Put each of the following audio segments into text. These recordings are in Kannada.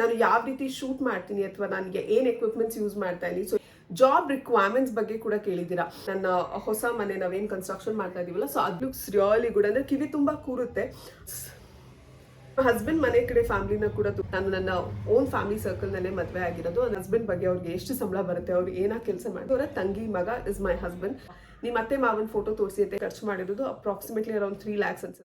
ನಾನು ಯಾವ ರೀತಿ ಶೂಟ್ ಮಾಡ್ತೀನಿ ಅಥವಾ ನನಗೆ ಏನು ಎಕ್ವಿಪ್ಮೆಂಟ್ಸ್ ಯೂಸ್ ಮಾಡ್ತಾ ಇದ್ದೀನಿ. ಸೊ ಜಾಬ್ ರಿಕ್ವೈರ್ಮೆಂಟ್ಸ್ ಬಗ್ಗೆ ಕೂಡ ಕೇಳಿದ್ದೀರಾ. ನನ್ನ ಹೊಸ ಮನೆ ನಾವೇನು ಕನ್ಸ್ಟ್ರಕ್ಷನ್ ಮಾಡ್ತಾ ಇದೀವಲ್ಲ ಸೊ ಅದು ರಿಯಲಿ ಗುಡ್ ಅಂದ್ರೆ ಕಿವಿ ತುಂಬಾ ಕೂರುತ್ತೆ. ಹಸ್ಬೆಂಡ್ ಮನೆ ಕಡೆ ಫ್ಯಾಮಿಲಿನ ಕೂಡ ನಾನು ನನ್ನ ಓನ್ ಫ್ಯಾಮಿಲಿ ಸರ್ಕಲ್ ನಲ್ಲೇ ಮದುವೆ ಆಗಿರೋದು. ನನ್ನ ಹಸ್ಬೆಂಡ್ ಬಗ್ಗೆ ಅವ್ರಿಗೆ ಎಷ್ಟು ಸಂಬಳ ಬರುತ್ತೆ, ಅವ್ರು ಏನಾ ಕೆಲಸ ಮಾಡಿದ್ರು ಅವರ ತಂಗಿ ಮಗ ಇಸ್ ಮೈ ಹಸ್ಬೆಂಡ್ ನಿಮ್ಮ ಅತ್ತೆ ಮಾವನ್ ಫೋಟೋ ತೋರಿಸಿ ಖರ್ಚು ಮಾಡಿರೋದು ಅಪ್ರಾಕ್ಸಿಮೇಟ್ಲಿ ಅರೌಂಡ್ ತ್ರೀ ಲ್ಯಾಕ್ಸ್ ಅನ್ಸುತ್ತೆ.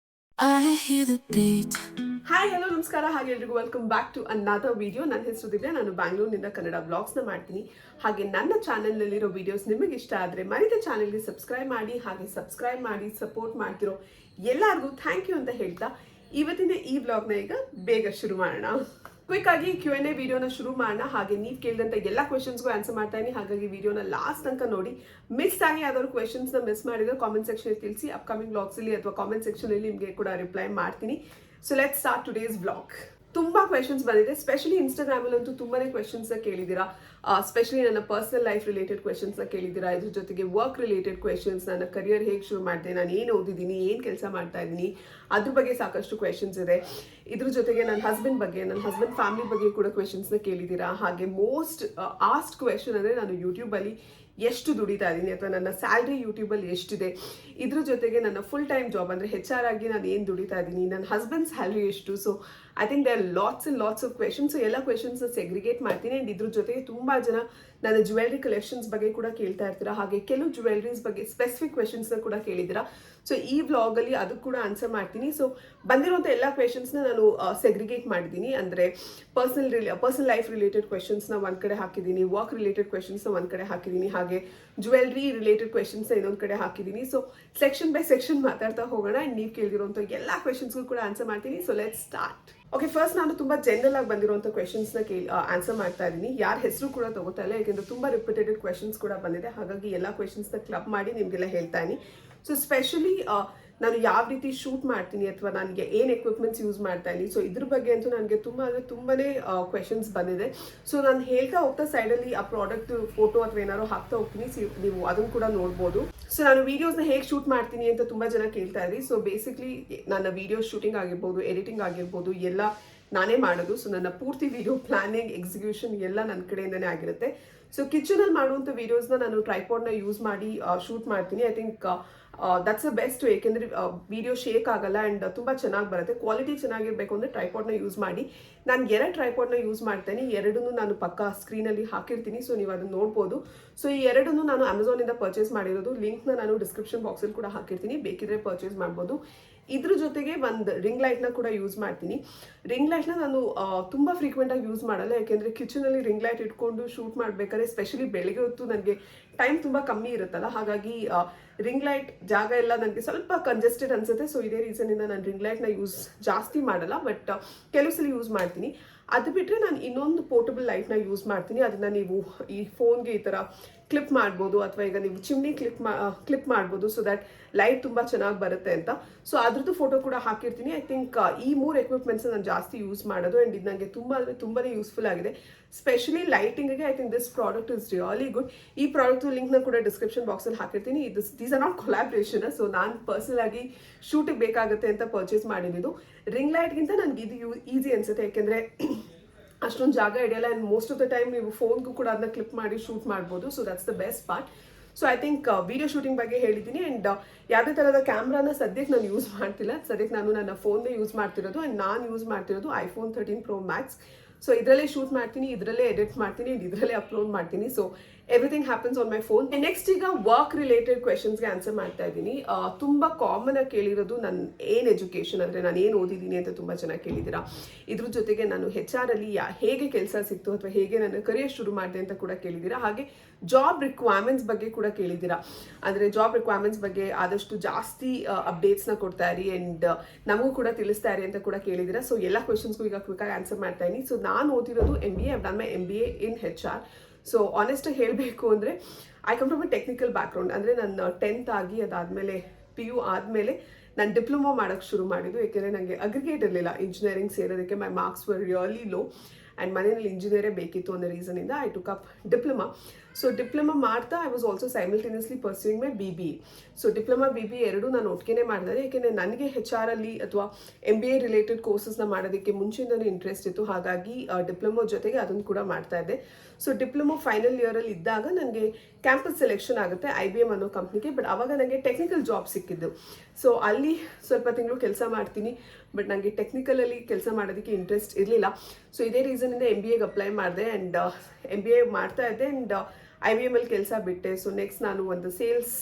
ಹಾಯ್ ಹಲೋ ನಮಸ್ಕಾರ. ಹಾಗೆ ಎಲ್ರಿಗೂ welcome back to another video ನನ್ನ ಹೆಸರು ದಿವ್ಯಾ. ನಾನು ಬ್ಯಾಂಗ್ಳೂರಿನಿಂದ ಕನ್ನಡ ಬ್ಲಾಗ್ಸ್ನ ಮಾಡ್ತೀನಿ. ಹಾಗೆ ನನ್ನ ಚಾನಲ್ನಲ್ಲಿರೋ ವಿಡಿಯೋಸ್ ನಿಮಗೆ ಇಷ್ಟ ಆದರೆ ಮರಿದ ಚಾನೆಲ್ಗೆ ಸಬ್ಸ್ಕ್ರೈಬ್ ಮಾಡಿ, ಹಾಗೆ ಸಬ್ಸ್ಕ್ರೈಬ್ ಮಾಡಿ ಸಪೋರ್ಟ್ ಮಾಡ್ತಿರೋ ಎಲ್ಲರಿಗೂ ಥ್ಯಾಂಕ್ ಯು ಅಂತ ಹೇಳ್ತಾ ಇವತ್ತಿನ ಈ ಬ್ಲಾಗ್ನ ಈಗ ಬೇಗ ಶುರು ಮಾಡೋಣ. ಕ್ವಿಕ್ ಆಗಿ ಕ್ಯೂ ಎನ್ ಎ ವಿಡಿಯೋನ ಶುರು ಮಾಡೋಣ. ಹಾಗೆ ನೀವು ಕೇಳಿದಂಥ ಎಲ್ಲ ಕ್ವೆಶನ್ಸ್ಗೂ ಆನ್ಸರ್ ಮಾಡ್ತಾ ಇದೀನಿ ಹಾಗಾಗಿ ವಿಡಿಯೋನ ಲಾಸ್ಟ್ ತನಕ ನೋಡಿ. ಮಿಸ್ ಆಗಿ ಯಾವ್ದಾದ್ರು ಕ್ವೆಶನ್ಸ್ನ ಮಿಸ್ ಮಾಡಿದ್ರೆ ಕಾಮೆಂಟ್ ಸೆಕ್ಷನ್ ತಿಳಿಸಿ ಅಪ್ಕಮಿಂಗ್ ಬ್ಲಾಗ್ಸಲ್ಲಿ ಅಥವಾ ಕಾಮೆಂಟ್ ಸೆಕ್ಷನಲ್ಲಿ ನಿಮಗೆ ಕೂಡ ರಿಪ್ಲೈ ಮಾಡ್ತೀನಿ. So let start today's blog ತುಂಬಾ ಕ್ವೆಶನ್ಸ್ ಬಂದಿದೆ. ಸ್ಪೆಷಲಿ ಇನ್ಸ್ಟಾಗ್ರಾಮಲ್ಲಂತೂ ತುಂಬಾನೇ ಕ್ವೆಶನ್ಸ್ ಕೇಳಿದ್ದೀರಾ? ಸ್ಪೆಷಲಿ ನನ್ನ ಪರ್ಸನಲ್ ಲೈಫ್ ರಿಲೇಟೆಡ್ ಕ್ವೆಶನ್ಸ್ನ ಕೇಳಿದ್ದೀರಾ? ಇದ್ರ ಜೊತೆಗೆ ವರ್ಕ್ ರಿಲೇಟೆಡ್ ಕ್ವೆಶನ್ಸ್ ನನ್ನ ಕರಿಯರ್ ಹೇಗೆ ಶುರು ಮಾಡಿದೆ? ನಾನು ಏನು ಓದಿದ್ದೀನಿ? ಏನು ಕೆಲಸ ಮಾಡ್ತಾ ಇದ್ದೀನಿ? ಅದ್ರ ಬಗ್ಗೆ ಸಾಕಷ್ಟು ಕ್ವೆಶನ್ಸ್ ಇದೆ. ಇದ್ರ ಜೊತೆಗೆ ನನ್ನ ಹಸ್ಬೆಂಡ್ ಬಗ್ಗೆ ನನ್ನ ಹಸ್ಬೆಂಡ್ ಫ್ಯಾಮಿಲಿ ಬಗ್ಗೆ ಕೂಡ ಕ್ವೆಶನ್ಸ್ನ ಕೇಳಿದ್ದೀರಾ? ಹಾಗೆ ಮೋಸ್ಟ್ ಆಸ್ಟ್ ಕ್ವೆಶನ್ ಅಂದರೆ ನಾನು ಯೂಟ್ಯೂಬಲ್ಲಿ ಎಷ್ಟು ದುಡಿತಾ ಇದ್ದೀನಿ? ಅಥವಾ ನನ್ನ ಸ್ಯಾಲ್ರಿ ಯೂಟ್ಯೂಬಲ್ಲಿ ಎಷ್ಟಿದೆ? ಇದ್ರ ಜೊತೆಗೆ ನನ್ನ ಫುಲ್ ಟೈಮ್ ಜಾಬ್ ಅಂದರೆ ಹೆಚ್ ಆರ್ ಆಗಿ ನಾನು ಏನು ದುಡಿತಾ ಇದ್ದೀನಿ? ನನ್ನ ಹಸ್ಬೆಂಡ್ ಸ್ಯಾಲ್ರಿ ಎಷ್ಟು? So I think they are lots and lots of questions so ಎಲ್ಲ ಕ್ವೆಶನ್ಸ್ನ ಸೆಗ್ರಿಗೇಟ್ ಮಾಡ್ತೀನಿ ಆ್ಯಂಡ್ ಇದ್ರ ಜೊತೆಗೆ ತುಂಬ ಜನ ನನ್ನ ಜ್ಯುವೆಲ್ರಿ ಕಲೆಕ್ಷನ್ಸ್ ಬಗ್ಗೆ ಕೂಡ ಕೇಳ್ತಾ ಇರ್ತೀರಾ ಹಾಗೆ ಕೆಲವು ಜ್ಯುವೆಲ್ರೀಸ್ ಬಗ್ಗೆ ಸ್ಪೆಸಿಫಿಕ್ ಕ್ವೆಶನ್ಸ್ನ ಕೂಡ ಕೇಳಿದ್ದೀರಾ ಸೊ ಈ ವ್ಲಾಗಲ್ಲಿ ಅದಕ್ಕೆ ಕೂಡ ಆನ್ಸರ್ ಮಾಡ್ತೀನಿ ಸೊ ಬಂದಿರುವಂಥ ಎಲ್ಲ ಕ್ವೆಶನ್ಸ್ನ ನಾನು ಸೆಗ್ರಿಗೇಟ್ ಮಾಡಿದ್ದೀನಿ ಅಂದರೆ ಪರ್ಸನಲ್ ರಿಲೇ ಪರ್ಸನಲ್ ಲೈಫ್ ರಿಲೇಟೆಡ್ ಕ್ವೆಶನ್ಸ್ನ ಒಂದು ಕಡೆ ಹಾಕಿದ್ದೀನಿ ವರ್ಕ್ ರಿಲೇಟೆಡ್ ಕ್ವೆಶನ್ಸ್ನ ಒಂದು ಕಡೆ ಹಾಕಿದ್ದೀನಿ ಹಾಗೆ ಜ್ಯುವೆಲ್ರಿ ರಿಲೇಟೆಡ್ ಕ್ವೆಶನ್ಸ್ನ ಇನ್ನೊಂದು ಕಡೆ ಹಾಕಿದ್ದೀನಿ ಸೊ ಸೆಕ್ಷನ್ ಬೈ ಸೆಕ್ಷನ್ ಮಾತಾಡ್ತಾ ಹೋಗೋಣ ನೀವು ಕೇಳಿರುವಂಥ ಎಲ್ಲ ಕ್ವೆಶನ್ಸ್ಗೂ ಕೂಡ ಆನ್ಸರ್ ಮಾಡ್ತೀನಿ so let start okay first ನಾನು ತುಂಬ ಜನರಲ್ ಆಗಿ ಬಂದಿರುವಂಥ ಕ್ವೆಶನ್ಸ್ನ ಕೇಳಿ ಆನ್ಸರ್ ಮಾಡ್ತಾ ಇದ್ದೀನಿ. ಯಾರ ಹೆಸರು ಕೂಡ ತಗೋತಾ ಇಲ್ಲ, ಯಾಕೆಂದ್ರೆ ತುಂಬ ರಿಪಿಟೇಟೆಡ್ ಕ್ವೆಶನ್ಸ್ ಕೂಡ ಬಂದಿದೆ. ಹಾಗಾಗಿ ಎಲ್ಲ ಕ್ವೆಶನ್ಸ್ನ ಕ್ಲಬ್ ಮಾಡಿ ನಿಮಗೆಲ್ಲ ಹೇಳ್ತಾ ಇದ್ದೀನಿ. ಸೊ ಸ್ಪೆಷಲಿ ನಾನು ಯಾವ ರೀತಿ ಶೂಟ್ ಮಾಡ್ತೀನಿ ಅಥವಾ ನನಗೆ ಏನು ಎಕ್ವಿಪ್ಮೆಂಟ್ಸ್ ಯೂಸ್ ಮಾಡ್ತಾ ಇದ್ದೀನಿ. ಸೊ ಇದ್ರ ಬಗ್ಗೆ ಅಂತೂ ನನಗೆ ತುಂಬ ಅಂದರೆ ತುಂಬನೇ ಕ್ವೆಶನ್ಸ್ ಬಂದಿದೆ. ಸೊ ನಾನು ಹೇಳ್ತಾ ಹೋಗ್ತಾ ಸೈಡಲ್ಲಿ ಆ ಪ್ರಾಡಕ್ಟ್ ಫೋಟೋ ಅಥವಾ ಏನಾದ್ರು ಹಾಕ್ತಾ ಹೋಗ್ತೀನಿ. ನೀವು ಅದನ್ನು ಕೂಡ ನೋಡ್ಬೋದು. ಸೊ ನಾನು ವೀಡಿಯೋಸ್ನ ಹೇಗೆ ಶೂಟ್ ಮಾಡ್ತೀನಿ ಅಂತ ತುಂಬ ಜನ ಕೇಳ್ತಾ ಇದ್ರಿ. ಸೊ ಬೇಸಿಕ್ಲಿ ನನ್ನ ವೀಡಿಯೋ ಶೂಟಿಂಗ್ ಆಗಿರ್ಬೋದು ಎಡಿಟಿಂಗ್ ಆಗಿರ್ಬೋದು, ಎಲ್ಲ ನಾನೇ ಮಾಡೋದು. ಸೊ ನನ್ನ ಪೂರ್ತಿ ವಿಡಿಯೋ ಪ್ಲಾನಿಂಗ್ ಎಕ್ಸಿಕ್ಯೂಷನ್ ಎಲ್ಲ ನನ್ನ ಕಡೆಯಿಂದನೇ ಆಗಿರುತ್ತೆ. ಸೊ ಕಿಚನಲ್ಲಿ ಮಾಡುವಂಥ ವೀಡಿಯೋಸ್ನ ನಾನು ಟ್ರೈಪಾಡ್ನ ಯೂಸ್ ಮಾಡಿ ಶೂಟ್ ಮಾಡ್ತೀನಿ. I think that's a best ಏಕೆಂದರೆ ವಿಡಿಯೋ ಶೇಕ್ ಆಗಲ್ಲ ಆ್ಯಂಡ್ ತುಂಬ ಚೆನ್ನಾಗಿ ಬರುತ್ತೆ. ಕ್ವಾಲಿಟಿ ಚೆನ್ನಾಗಿರಬೇಕು ಅಂದರೆ ಟ್ರೈಪಾಡ್ನ ಯೂಸ್ ಮಾಡಿ. ನಾನು ಎರಡು ಟ್ರೈಪಾಡ್ನ ಯೂಸ್ ಮಾಡ್ತೇನೆ. ಎರಡನ್ನೂ ನಾನು ಪಕ್ಕ ಸ್ಕ್ರೀನಲ್ಲಿ ಹಾಕಿರ್ತೀನಿ. ಸೊ ನೀವು ಅದನ್ನು ನೋಡ್ಬೋದು. ಸೊ ಈ ಎರಡನ್ನೂ ನಾನು ಅಮೆಝಾನಿಂದ ಪರ್ಚೇಸ್ ಮಾಡಿರೋದು. ಲಿಂಕ್ನ ನಾನು ಡಿಸ್ಕ್ರಿಪ್ಷನ್ ಬಾಕ್ಸಲ್ಲಿ ಕೂಡ ಹಾಕಿರ್ತೀನಿ. ಬೇಕಿದ್ರೆ ಪರ್ಚೇಸ್ ಮಾಡ್ಬೋದು. ಇದ್ರ ಜೊತೆಗೆ ಒಂದು ರಿಂಗ್ ಲೈಟ್ನ ಕೂಡ ಯೂಸ್ ಮಾಡ್ತೀನಿ. ರಿಂಗ್ ಲೈಟ್ನ ನಾನು ತುಂಬ ಫ್ರೀಕ್ವೆಂಟಾಗಿ ಯೂಸ್ ಮಾಡಲ್ಲ. ಯಾಕೆಂದರೆ ಕಿಚನಲ್ಲಿ ರಿಂಗ್ ಲೈಟ್ ಇಟ್ಕೊಂಡು ಶೂಟ್ ಮಾಡಬೇಕಾದ್ರೆ ಸ್ಪೆಷಲಿ ಬೆಳಗ್ಗೆ ಹೊತ್ತು ನನಗೆ ಟೈಮ್ ತುಂಬ ಕಮ್ಮಿ ಇರುತ್ತಲ್ಲ. ಹಾಗಾಗಿ ರಿಂಗ್ ಲೈಟ್ ಜಾಗ ಎಲ್ಲ ನನಗೆ ಸ್ವಲ್ಪ ಕಂಜೆಸ್ಟೆಡ್ ಅನ್ಸುತ್ತೆ. ಸೊ ಇದೇ ರೀಸನಿಂದ ನಾನು ರಿಂಗ್ ಲೈಟ್ನ ಯೂಸ್ ಜಾಸ್ತಿ ಮಾಡಲ್ಲ. ಬಟ್ ಕೆಲವು ಸಲ ಯೂಸ್ ಮಾಡ್ತೀನಿ. ಅದು ಬಿಟ್ಟರೆ ನಾನು ಇನ್ನೊಂದು ಪೋರ್ಟಬಲ್ ಲೈಟ್ನ ಯೂಸ್ ಮಾಡ್ತೀನಿ. ಅದನ್ನು ನೀವು ಈ ಫೋನ್ಗೆ ಈ ಥರ ಕ್ಲಿಪ್ ಮಾಡ್ಬೋದು ಅಥವಾ ಈಗ ನೀವು ಚಿಮ್ನಿ ಕ್ಲಿಪ್ ಮಾ ಕ್ಲಿಪ್ ಮಾಡ್ಬೋದು ಸೊ ದ್ಯಾಟ್ ಲೈಟ್ ತುಂಬ ಚೆನ್ನಾಗಿ ಬರುತ್ತೆ ಅಂತ. ಸೊ ಅದ್ರದ್ದು ಫೋಟೋ ಕೂಡ ಹಾಕಿರ್ತೀನಿ. ಐ ಥಿಂಕ್ ಈ ಮೂರು ಎಕ್ವಿಪ್ಮೆಂಟ್ಸ್ ನಾನು ಜಾಸ್ತಿ ಯೂಸ್ ಮಾಡೋದು ಆ್ಯಂಡ್ ಇದು ನನಗೆ ತುಂಬ ಅಂದರೆ ತುಂಬಾ ಯೂಸ್ಫುಲ್ ಆಗಿದೆ. Specially ಲೈಟಿಂಗ್ಗೆ I think this product is really good ಈ ಪ್ರಾಡಕ್ಟ್ ಲಿಂಕ್ನ ಕೂಡ ಡಿಸ್ಕ್ರಿಪ್ಷನ್ ಬಾಕ್ಸಲ್ಲಿ ಹಾಕಿರ್ತೀನಿ. ಇದು these are not collaboration so ನಾನು ಪರ್ಸನಲ್ ಆಗಿ ಶೂಟಿಗೆ ಬೇಕಾಗುತ್ತೆ ಅಂತ ಪರ್ಚೇಸ್ ಮಾಡಿದ್ದು ರಿಂಗ್ ಲೈಟ್ಗಿಂತ ನನಗೆ ಇದು ಯೂ ಈಸಿ ಅನಿಸುತ್ತೆ. ಯಾಕೆಂದರೆ ಅಷ್ಟೊಂದು ಜಾಗ ಹಿಡಿಯಲ್ಲ and most of the time ನೀವು ಫೋನ್ಗೂ ಕೂಡ ಅದನ್ನ ಕ್ಲಿಪ್ ಮಾಡಿ ಶೂಟ್ ಮಾಡ್ಬೋದು. So that's the best part so I think video shooting ಬಗ್ಗೆ ಹೇಳಿದ್ದೀನಿ. ಆ್ಯಂಡ್ ಯಾವುದೇ ಥರದ ಕ್ಯಾಮ್ರಾನ ಸದ್ಯಕ್ಕೆ ನಾನು ಯೂಸ್ ಮಾಡ್ತಿಲ್ಲ. ಸದ್ಯಕ್ಕೆ ನಾನು ನನ್ನ ಫೋನ್ನೇ ಯೂಸ್ ಮಾಡ್ತಿರೋದು. ಆ್ಯಂಡ್ ನಾನು ಯೂಸ್ ಮಾಡ್ತಿರೋದು iPhone thirteen pro max so ಇದರಲ್ಲೇ ಶೂಟ್ ಮಾಡ್ತೀನಿ, ಇದರಲ್ಲೇ ಎಡಿಟ್ ಮಾಡ್ತೀನಿ ಆ್ಯಂಡ್ ಇದರಲ್ಲೇ ಅಪ್ಲೋಡ್ ಮಾಡ್ತೀನಿ. So everything happens on my phone next ಈಗ ವರ್ಕ್ ರಿಲೇಟೆಡ್ ಕ್ವೆಶನ್ಸ್ಗೆ ಆನ್ಸರ್ ಮಾಡ್ತಾ ಇದ್ದೀನಿ. ತುಂಬ ಕಾಮನ್ ಆಗಿ ಕೇಳಿರೋದು ನನ್ನ ಏನು ಎಜುಕೇಷನ್ ಅಂದರೆ ನಾನು ಏನು ಓದಿದ್ದೀನಿ ಅಂತ ತುಂಬ ಚೆನ್ನಾಗಿ ಕೇಳಿದ್ದೀರಾ? ಇದ್ರ ಜೊತೆಗೆ ನಾನು ಹೆಚ್ ಆರ್ ಅಲ್ಲಿ ಹೇಗೆ ಕೆಲಸ ಸಿಕ್ತು ಅಥವಾ ಹೇಗೆ ನನ್ನ ಕರಿಯರ್ ಶುರು ಮಾಡಿದೆ ಅಂತ ಕೂಡ ಕೇಳಿದ್ದೀರಾ? ಹಾಗೆ ಜಾಬ್ ರಿಕ್ವೈರ್ಮೆಂಟ್ಸ್ ಬಗ್ಗೆ ಕೂಡ ಕೇಳಿದ್ದೀರಾ? ಅಂದರೆ ಜಾಬ್ ರಿಕ್ವೈರ್ಮೆಂಟ್ಸ್ ಬಗ್ಗೆ ಆದಷ್ಟು ಜಾಸ್ತಿ ಅಪ್ಡೇಟ್ಸ್ನ ಕೊಡ್ತಾ ಇರಿ ಆ್ಯಂಡ್ ನಮಗೂ ಕೂಡ ತಿಳಿಸ್ತಾ ಇರಿ ಅಂತ ಕೂಡ ಕೇಳಿದ್ದೀರಾ? ಸೊ ಎಲ್ಲ ಕ್ವೆಶನ್ಸ್ಗೂ ಈಗ ಕ್ವಿಕ್ಕಾಗಿ ಆನ್ಸರ್ ಮಾಡ್ತಾ ಇದ್ದೀನಿ. ಸೊ ನಾನು ಓದಿರೋದು M B A done my M B A in H R so ಆನೆಸ್ಟಾಗಿ ಹೇಳಬೇಕು ಅಂದರೆ I come from a technical background ಅಂದರೆ ನನ್ನ ಟೆಂತ್ ಆಗಿ ಅದಾದಮೇಲೆ ಪಿ ಯು ಆದಮೇಲೆ ನಾನು ಡಿಪ್ಲೊಮಾ ಮಾಡೋಕ್ಕೆ ಶುರು ಮಾಡಿದ್ದು. ಏಕೆಂದರೆ ನನಗೆ ಅಗ್ರಿಗೇಟ್ ಇರಲಿಲ್ಲ. Engineering ಸೇರೋದಕ್ಕೆ my marks were really low and ಮನೆಯಲ್ಲಿ ಇಂಜಿನಿಯರೇ ಬೇಕಿತ್ತು ಅನ್ನೋ ರೀಸನಿಂದ I took up diploma so diploma ಮಾಡ್ತಾ I was also simultaneously pursuing my B B so diploma B B ಎರಡು ನಾನು ಒಟ್ಟಿಗೆ ಮಾಡಿದೆ ಏಕೆಂದರೆ ನನಗೆ ಹೆಚ್ ಆರ್ ಅಲ್ಲಿ ಅಥವಾ ಎಂ ಬಿ ಎ ರಿಲೇಟೆಡ್ ಕೋರ್ಸಸ್ನ ಮಾಡೋದಕ್ಕೆ ಮುಂಚೆಯಿಂದಲೂ ಇಂಟ್ರೆಸ್ಟ್ ಇತ್ತು. ಹಾಗಾಗಿ ಡಿಪ್ಲೊಮೊ ಜೊತೆಗೆ ಅದನ್ನು ಕೂಡ ಮಾಡ್ತಾ ಇದ್ದೆ. ಸೊ ಡಿಪ್ಲೊಮೊ ಫೈನಲ್ ಇಯರಲ್ಲಿ ಇದ್ದಾಗ ನನಗೆ ಕ್ಯಾಂಪಸ್ ಸೆಲೆಕ್ಷನ್ ಆಗುತ್ತೆ ಐ ಬಿ ಎಂ ಅನ್ನೋ ಕಂಪ್ನಿಗೆ ಬಟ್ ಅವಾಗ ನನಗೆ ಟೆಕ್ನಿಕಲ್ ಜಾಬ್ ಸಿಕ್ಕಿದ್ದು. ಸೊ ಅಲ್ಲಿ ಸ್ವಲ್ಪ ತಿಂಗಳು ಕೆಲಸ ಮಾಡ್ತೀನಿ. ಬಟ್ ನನಗೆ ಟೆಕ್ನಿಕಲಲ್ಲಿ ಕೆಲಸ ಮಾಡೋದಕ್ಕೆ ಇಂಟ್ರೆಸ್ಟ್ ಇರಲಿಲ್ಲ. ಸೊ ಇದೇ ರೀಸನಿಂದ ಎಂ ಬಿ ಎಗೆ ಅಪ್ಲೈ ಮಾಡಿದೆ. ಆ್ಯಂಡ್ ಎಂ ಬಿ ಎ ಮಾಡ್ತಾ ಇದ್ದೆ. And I V M L ಕೆಲಸ ಬಿಟ್ಟೆ. ಸೊ ನೆಕ್ಸ್ಟ್ ನಾನು ಒಂದು ಸೇಲ್ಸ್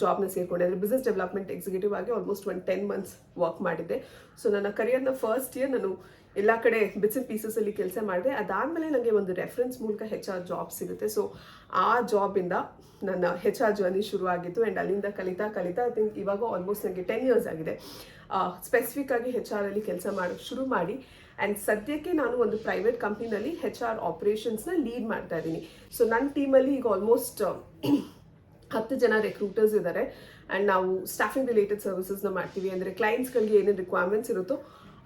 ಜಾಬ್ನ ಸೇರಿಕೊಂಡೆ. ಅಂದರೆ ಬಿಸ್ನೆಸ್ ಡೆವಲಪ್ಮೆಂಟ್ ಎಕ್ಸಿಕ್ಯೂಟಿವ್ ಆಗಿ ಆಲ್ಮೋಸ್ಟ್ ಒಂದು ಟೆನ್ ಮಂತ್ಸ್ ವರ್ಕ್ ಮಾಡಿದ್ದೆ. ಸೊ ನನ್ನ ಕರಿಯರ್ನ ಫಸ್ಟ್ ಇಯರ್ ನಾನು ಎಲ್ಲ ಕಡೆ ಬಿಟ್ಸ್ ಪೀಸಸಲ್ಲಿ ಕೆಲಸ ಮಾಡಿದೆ. ಅದಾದಮೇಲೆ ನನಗೆ ಒಂದು ರೆಫರೆನ್ಸ್ ಮೂಲಕ ಹೆಚ್ ಆರ್ ಜಾಬ್ ಸಿಗುತ್ತೆ. ಸೊ ಆ ಜಾಬಿಂದ ನನ್ನ ಹೆಚ್ ಆರ್ ಜರ್ನಿ ಶುರುವಾಗಿತ್ತು ಆ್ಯಂಡ್ ಅಲ್ಲಿಂದ ಕಲಿತಾ ಕಲಿತಾ ಐ ಥಿಂಕ್ ಇವಾಗ ಆಲ್ಮೋಸ್ಟ್ ನನಗೆ ಟೆನ್ ಇಯರ್ಸ್ ಆಗಿದೆ. ಸ್ಪೆಸಿಫಿಕ್ ಆಗಿ ಹೆಚ್ ಆರ್ ಅಲ್ಲಿ ಕೆಲಸ ಮಾಡೋಕ್ಕೆ ಶುರು ಮಾಡಿ. ಆ್ಯಂಡ್ ಸದ್ಯಕ್ಕೆ ನಾನು ಒಂದು ಪ್ರೈವೇಟ್ ಕಂಪ್ನಿನಲ್ಲಿ ಹೆಚ್ ಆರ್ ಆಪ್ರೇಷನ್ಸ್ನ ಲೀಡ್ ಮಾಡ್ತಾ ಇದ್ದೀನಿ. ಸೊ ನನ್ನ ಟೀಮಲ್ಲಿ ಈಗ ಆಲ್ಮೋಸ್ಟ್ ಹತ್ತು ಜನ ರೆಕ್ರೂಟರ್ಸ್ ಇದ್ದಾರೆ ಆ್ಯಂಡ್ ನಾವು ಸ್ಟಾಫಿಂಗ್ ರಿಲೇಟೆಡ್ ಸರ್ವಿಸಸ್ನ ಮಾಡ್ತೀವಿ. ಅಂದರೆ ಕ್ಲೈಂಟ್ಸ್ಗಳಿಗೆ ಏನೇನು ರಿಕ್ವೈರ್ಮೆಂಟ್ಸ್ ಇರುತ್ತೋ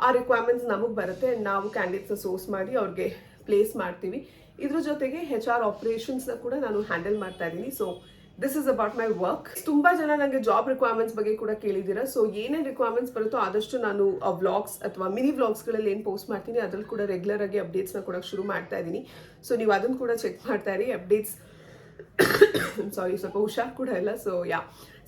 ಆ ರಿಕ್ವೈರ್ಮೆಂಟ್ಸ್ ನಮಗೆ ಬರುತ್ತೆ. ಆ್ಯಂಡ್ ನಾವು ಕ್ಯಾಂಡಿಡೇಟ್ಸ್ನ ಸೋರ್ಸ್ ಮಾಡಿ ಅವ್ರಿಗೆ ಪ್ಲೇಸ್ ಮಾಡ್ತೀವಿ. ಇದ್ರ ಜೊತೆಗೆ ಹೆಚ್ ಆರ್ ಆಪ್ರೇಷನ್ಸ್ನ ಕೂಡ ನಾನು ಹ್ಯಾಂಡಲ್ ಮಾಡ್ತಾ ಇದ್ದೀನಿ. So this is about my work ತುಂಬಾ ಜನ ನನಗೆ ಜಾಬ್ ರಿಕ್ವೈರ್ಮೆಂಟ್ಸ್ ಬಗ್ಗೆ ಕೂಡ ಕೇಳಿದ್ದೀರಾ. ಸೊ ಏನೇ ರಿಕ್ವೈರ್ಮೆಂಟ್ಸ್ ಬರುತ್ತೋ ಆದಷ್ಟು ನಾನು ವ್ಲಾಗ್ಸ್ ಅಥವಾ ಮಿನಿ ವ್ಲಾಗ್ಸ್ಗಳಲ್ಲಿ ಏನು ಪೋಸ್ಟ್ ಮಾಡ್ತೀನಿ, ಅದ್ರಲ್ಲಿ ಕೂಡ ರೆಗ್ಯುಲರ್ ಆಗಿ ಅಪ್ಡೇಟ್ಸ್ನ ಕೂಡ ಶುರು ಮಾಡ್ತಾ ಇದ್ದೀನಿ ಸೊ ನೀವು ಅದನ್ನು ಕೂಡ ಚೆಕ್ ಮಾಡ್ತಾ ಇರಿ. ಅಪ್ಡೇಟ್ಸ್ ಸಾರಿ ಸ್ವಲ್ಪ ಹುಷಾರ್ ಕೂಡ ಇಲ್ಲ. ಸೊ ಯಾ